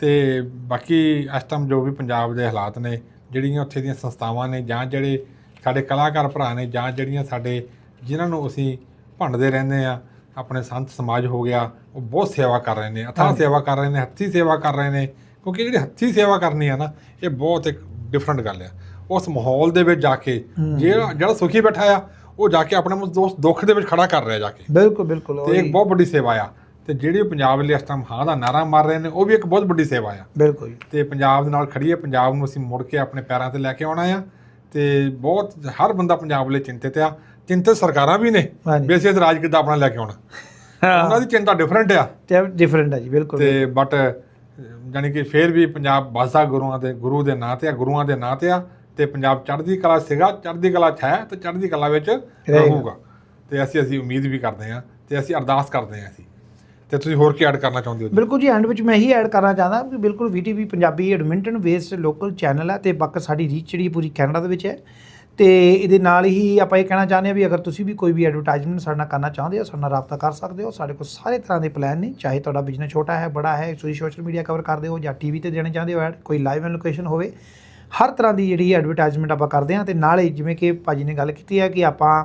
ਤੇ ਬਾਕੀ ਇਸ ਟਾਈਮ ਜੋ ਵੀ ਪੰਜਾਬ ਦੇ ਹਾਲਾਤ ਨੇ ਜਿਹੜੀਆਂ ਉੱਥੇ ਦੀਆਂ ਸੰਸਥਾਵਾਂ ਨੇ ਜਾਂ ਜਿਹੜੇ ਸਾਡੇ ਕਲਾਕਾਰ ਭਰਾ ਨੇ ਜਾਂ ਜਿਹੜੀਆਂ ਸਾਡੇ ਜਿਨ੍ਹਾਂ ਨੂੰ ਅਸੀਂ ਭੰਡਦੇ ਰਹਿੰਦੇ ਆ ਆਪਣੇ ਸੰਤ ਸਮਾਜ ਹੋ ਗਿਆ ਉਹ ਬਹੁਤ ਸੇਵਾ ਕਰ ਰਹੇ ਨੇ ਅਥਾਹ ਸੇਵਾ ਕਰ ਰਹੇ ਨੇ ਹੱਥੀ ਸੇਵਾ ਕਰ ਰਹੇ ਨੇ ਕਿਉਂਕਿ ਜਿਹੜੀ ਹੱਥੀ ਸੇਵਾ ਕਰਨੀ ਆ ਨਾ ਇਹ ਬਹੁਤ ਇੱਕ ਡਿਫਰੈਂਟ ਗੱਲ ਆ। ਉਸ ਮਾਹੌਲ ਦੇ ਵਿੱਚ ਜਾ ਕੇ ਜਿਹੜਾ ਜਿਹੜਾ ਸੁਖੀ ਬੈਠਾ ਆ ਉਹ ਜਾ ਕੇ ਆਪਣੇ ਦੋਸਤ ਦੁੱਖ ਦੇ ਵਿੱਚ ਖੜਾ ਕਰ ਰਿਹਾ ਜਾ ਕੇ। ਬਿਲਕੁਲ ਬਿਲਕੁਲ ਤੇ ਇੱਕ ਬਹੁਤ ਵੱਡੀ ਸੇਵਾ ਆ। ਤੇ ਜਿਹੜੀ ਪੰਜਾਬ ਲਈ ਇਸ ਟਾਈਮ ਹਾਂ ਦਾ ਨਾਰਾ ਮਾਰ ਰਹੇ ਨੇ ਉਹ ਵੀ ਇੱਕ ਬਹੁਤ ਵੱਡੀ ਸੇਵਾ ਆ। ਬਿਲਕੁਲ। ਤੇ ਪੰਜਾਬ ਦੇ ਨਾਲ ਖੜੀਏ ਪੰਜਾਬ ਨੂੰ ਅਸੀਂ ਮੁੜ ਕੇ ਆਪਣੇ ਪੈਰਾਂ ਤੇ ਲੈ ਕੇ ਆਉਣਾ ਆ ਤੇ ਬਹੁਤ ਹਰ ਬੰਦਾ ਪੰਜਾਬ ਲਈ ਚਿੰਤਿਤ ਆ। ਚਿੰਤਿਤ ਸਰਕਾਰਾਂ ਵੀ ਨੇ। ਵੀ ਅਸੀਂ ਰਾਜ ਕਿੱਦਾਂ ਆਪਣਾ ਲੈ ਕੇ ਆਉਣਾ। ਉਹਨਾਂ ਦੀ ਚਿੰਤਾ ਡਿਫਰੈਂਟ ਆ। ਤੇ ਡਿਫਰੈਂਟ ਹੈ ਜੀ ਬਿਲਕੁਲ ਤੇ ਬਟ ਜਾਨੀ ਕਿ ਫੇਰ ਵੀ ਪੰਜਾਬ ਬਾਸਾ ਗੁਰੂਆਂ ਦੇ ਗੁਰੂ ਦੇ ਨਾਂ ਤੇ ਆ ਗੁਰੂਆਂ ਦੇ ਨਾਂ ਤੇ ਆ ਤੇ ਪੰਜਾਬ ਚੜ੍ਹਦੀ ਕਲਾ ਸੀਗਾ ਚੜ੍ਹਦੀ ਕਲਾ 'ਚ ਹੈ ਤੇ ਚੜ੍ਹਦੀ ਕਲਾ ਵਿੱਚ ਰਹੂਗਾ। ਤੇ ਅਸੀਂ ਅਸੀਂ ਉਮੀਦ ਵੀ ਕਰਦੇ ਆ ਤੇ ਅਸੀਂ ਅਰਦਾਸ ਕਰਦੇ ਆ ਅਸੀਂ। ਤੇ ਤੁਸੀਂ ਹੋਰ ਕੀ ਐਡ ਕਰਨਾ ਚਾਹੁੰਦੇ ਹੋ ਬਿਲਕੁਲ ਜੀ ਐਂਡ ਵਿੱਚ ਮੈਂ ਇਹੀ ਐਡ ਕਰਨਾ ਚਾਹੁੰਦਾ ਕਿ ਬਿਲਕੁਲ VTV Punjabi Edmonton based local channel ਹੈ ਤੇ ਬਾਕੀ ਸਾਡੀ ਰੀਚ ਜਿਹੜੀ ਪੂਰੀ ਕੈਨੇਡਾ ਦੇ ਵਿੱਚ ਹੈ। ਤੇ ਇਹਦੇ ਨਾਲ ਹੀ ਆਪਾਂ ਇਹ ਕਹਿਣਾ ਚਾਹੁੰਦੇ ਹਾਂ ਵੀ ਅਗਰ ਤੁਸੀਂ ਵੀ ਕੋਈ ਵੀ ਐਡਵਰਟਾਈਜ਼ਮੈਂਟ ਸਾਡੇ ਨਾਲ ਕਰਨਾ ਚਾਹੁੰਦੇ ਹੋ, ਸਾਡੇ ਨਾਲ ਰਾਬਤਾ ਕਰ ਸਕਦੇ ਹੋ, ਸਾਡੇ ਕੋਲ ਸਾਰੇ ਤਰ੍ਹਾਂ ਦੇ ਪਲਾਨ ਨੇ, ਚਾਹੇ ਤੁਹਾਡਾ ਬਿਜ਼ਨਸ ਛੋਟਾ ਹੈ, ਬੜਾ ਹੈ, ਤੁਸੀਂ ਸੋਸ਼ਲ ਮੀਡੀਆ ਕਵਰ ਕਰਦੇ ਹੋ ਜਾਂ ਟੀਵੀ ਤੇ ਦੇਣਾ ਚਾਹੁੰਦੇ ਹੋ ਐਡ ਕੋਈ ਲਾਈਵ ਐਂਡ ਲੋਕੇਸ਼ਨ ਹੋਵੇ, ਹਰ ਤਰ੍ਹਾਂ ਦੀ ਜਿਹੜੀ ਐਡਵਰਟਾਈਜ਼ਮੈਂਟ ਆਪਾਂ ਕਰਦੇ ਹਾਂ ਤੇ ਨਾਲ ਹੀ ਜਿਵੇਂ ਕਿ ਭਾਜੀ ਨੇ ਗੱਲ ਕੀਤੀ ਹੈ ਕਿ ਆਪਾਂ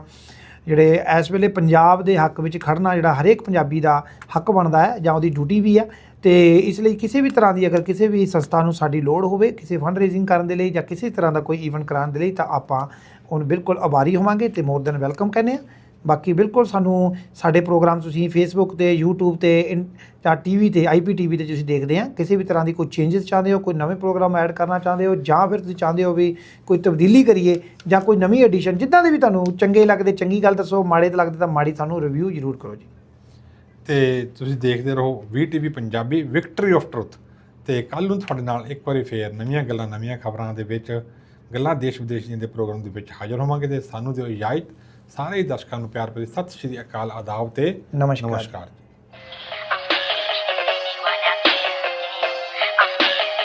ਜਿਹੜੇ ਇਸ ਵੇਲੇ ਪੰਜਾਬ ਦੇ ਹੱਕ ਵਿੱਚ ਖੜਨਾ ਜਿਹੜਾ ਹਰੇਕ ਪੰਜਾਬੀ ਦਾ ਹੱਕ ਬਣਦਾ ਹੈ ਜਾਂ ਉਹਦੀ ਡਿਊਟੀ ਵੀ ਆ ਤੇ ਇਸ ਲਈ ਕਿਸੇ ਵੀ ਤਰ੍ਹਾਂ ਦੀ ਅਗਰ ਕਿਸੇ ਵੀ ਸੰਸਥਾ ਨੂੰ ਸਾਡੀ ਲੋੜ ਹੋਵੇ, ਕਿਸੇ ਫੰਡ ਰੇਜ਼ਿੰਗ ਕਰਨ ਦੇ ਲਈ ਜਾਂ ਕਿਸੇ ਤਰ੍ਹਾਂ ਦਾ ਕੋਈ ਈਵੈਂਟ ਕਰਾਉਣ ਦੇ ਲਈ, ਤਾਂ ਆਪਾਂ ਉਹਨੂੰ ਬਿਲਕੁਲ ਆਭਾਰੀ ਹੋਵਾਂਗੇ ਤੇ ਮੋਰ ਦੈਨ ਵੈਲਕਮ ਕਹਿੰਦੇ ਆ ਬਾਕੀ ਬਿਲਕੁਲ ਸਾਨੂੰ ਸਾਡੇ ਪ੍ਰੋਗਰਾਮ ਤੁਸੀਂ ਫੇਸਬੁੱਕ ਤੇ, YouTube ਤੇ, ਇਨ- ਜਾਂ ਟੀਵੀ ਤੇ, IPTV ਤੇ ਤੁਸੀਂ ਦੇਖਦੇ ਆ। ਕਿਸੇ ਵੀ ਤਰ੍ਹਾਂ ਦੀ ਕੋਈ ਚੇਂਜਸ ਚਾਹੁੰਦੇ ਹੋ, ਕੋਈ ਨਵੇਂ ਪ੍ਰੋਗਰਾਮ ਐਡ ਕਰਨਾ ਚਾਹੁੰਦੇ ਹੋ, ਜਾਂ ਫਿਰ ਤੁਸੀਂ ਚਾਹੁੰਦੇ ਹੋ ਵੀ ਕੋਈ ਤਬਦੀਲੀ ਕਰੀਏ, ਜਾਂ ਕੋਈ ਨਵੀਂ ਐਡੀਸ਼ਨ ਜਿੱਦਾਂ ਦੇ ਵੀ ਤੁਹਾਨੂੰ ਚੰਗੇ ਲੱਗਦੇ, ਚੰਗੀ ਗੱਲ ਦੱਸੋ, ਮਾੜੇ ਤੇ ਲੱਗਦੇ ਤਾਂ ਮਾੜੀ ਸਾਨੂੰ ਰਿਵਿਊ ਜ਼ਰੂਰ ਕਰੋ ਜੀ। ਤੇ ਤੁਸੀਂ ਦੇਖਦੇ ਰਹੋ VTV Punjabi victory of truth ਤੇ ਕੱਲ ਨੂੰ ਤੁਹਾਡੇ ਨਾਲ ਇੱਕ ਵਾਰੀ ਫੇਰ ਨਵੀਆਂ ਗੱਲਾਂ, ਨਵੀਆਂ ਖਬਰਾਂ ਦੇ ਵਿੱਚ, ਗੱਲਾਂ ਦੇਸ਼ ਵਿਦੇਸ਼ ਦੀਆਂ ਦੇ ਪ੍ਰੋਗਰਾਮ ਦੇ ਵਿੱਚ ਹਾਜ਼ਰ ਹੋਵਾਂਗੇ ਤੇ ਸਾਨੂੰ ਦਿਓ ਇਜਾਜ਼ਤ। ਸਾਰੇ ਦਰਸ਼ਕਾਂ ਨੂੰ ਪਿਆਰ ਭਰੀ ਸਤਿ ਸ਼੍ਰੀ ਅਕਾਲ ਆਦਾਬ ਤੇ ਨਮਸਕਾਰ।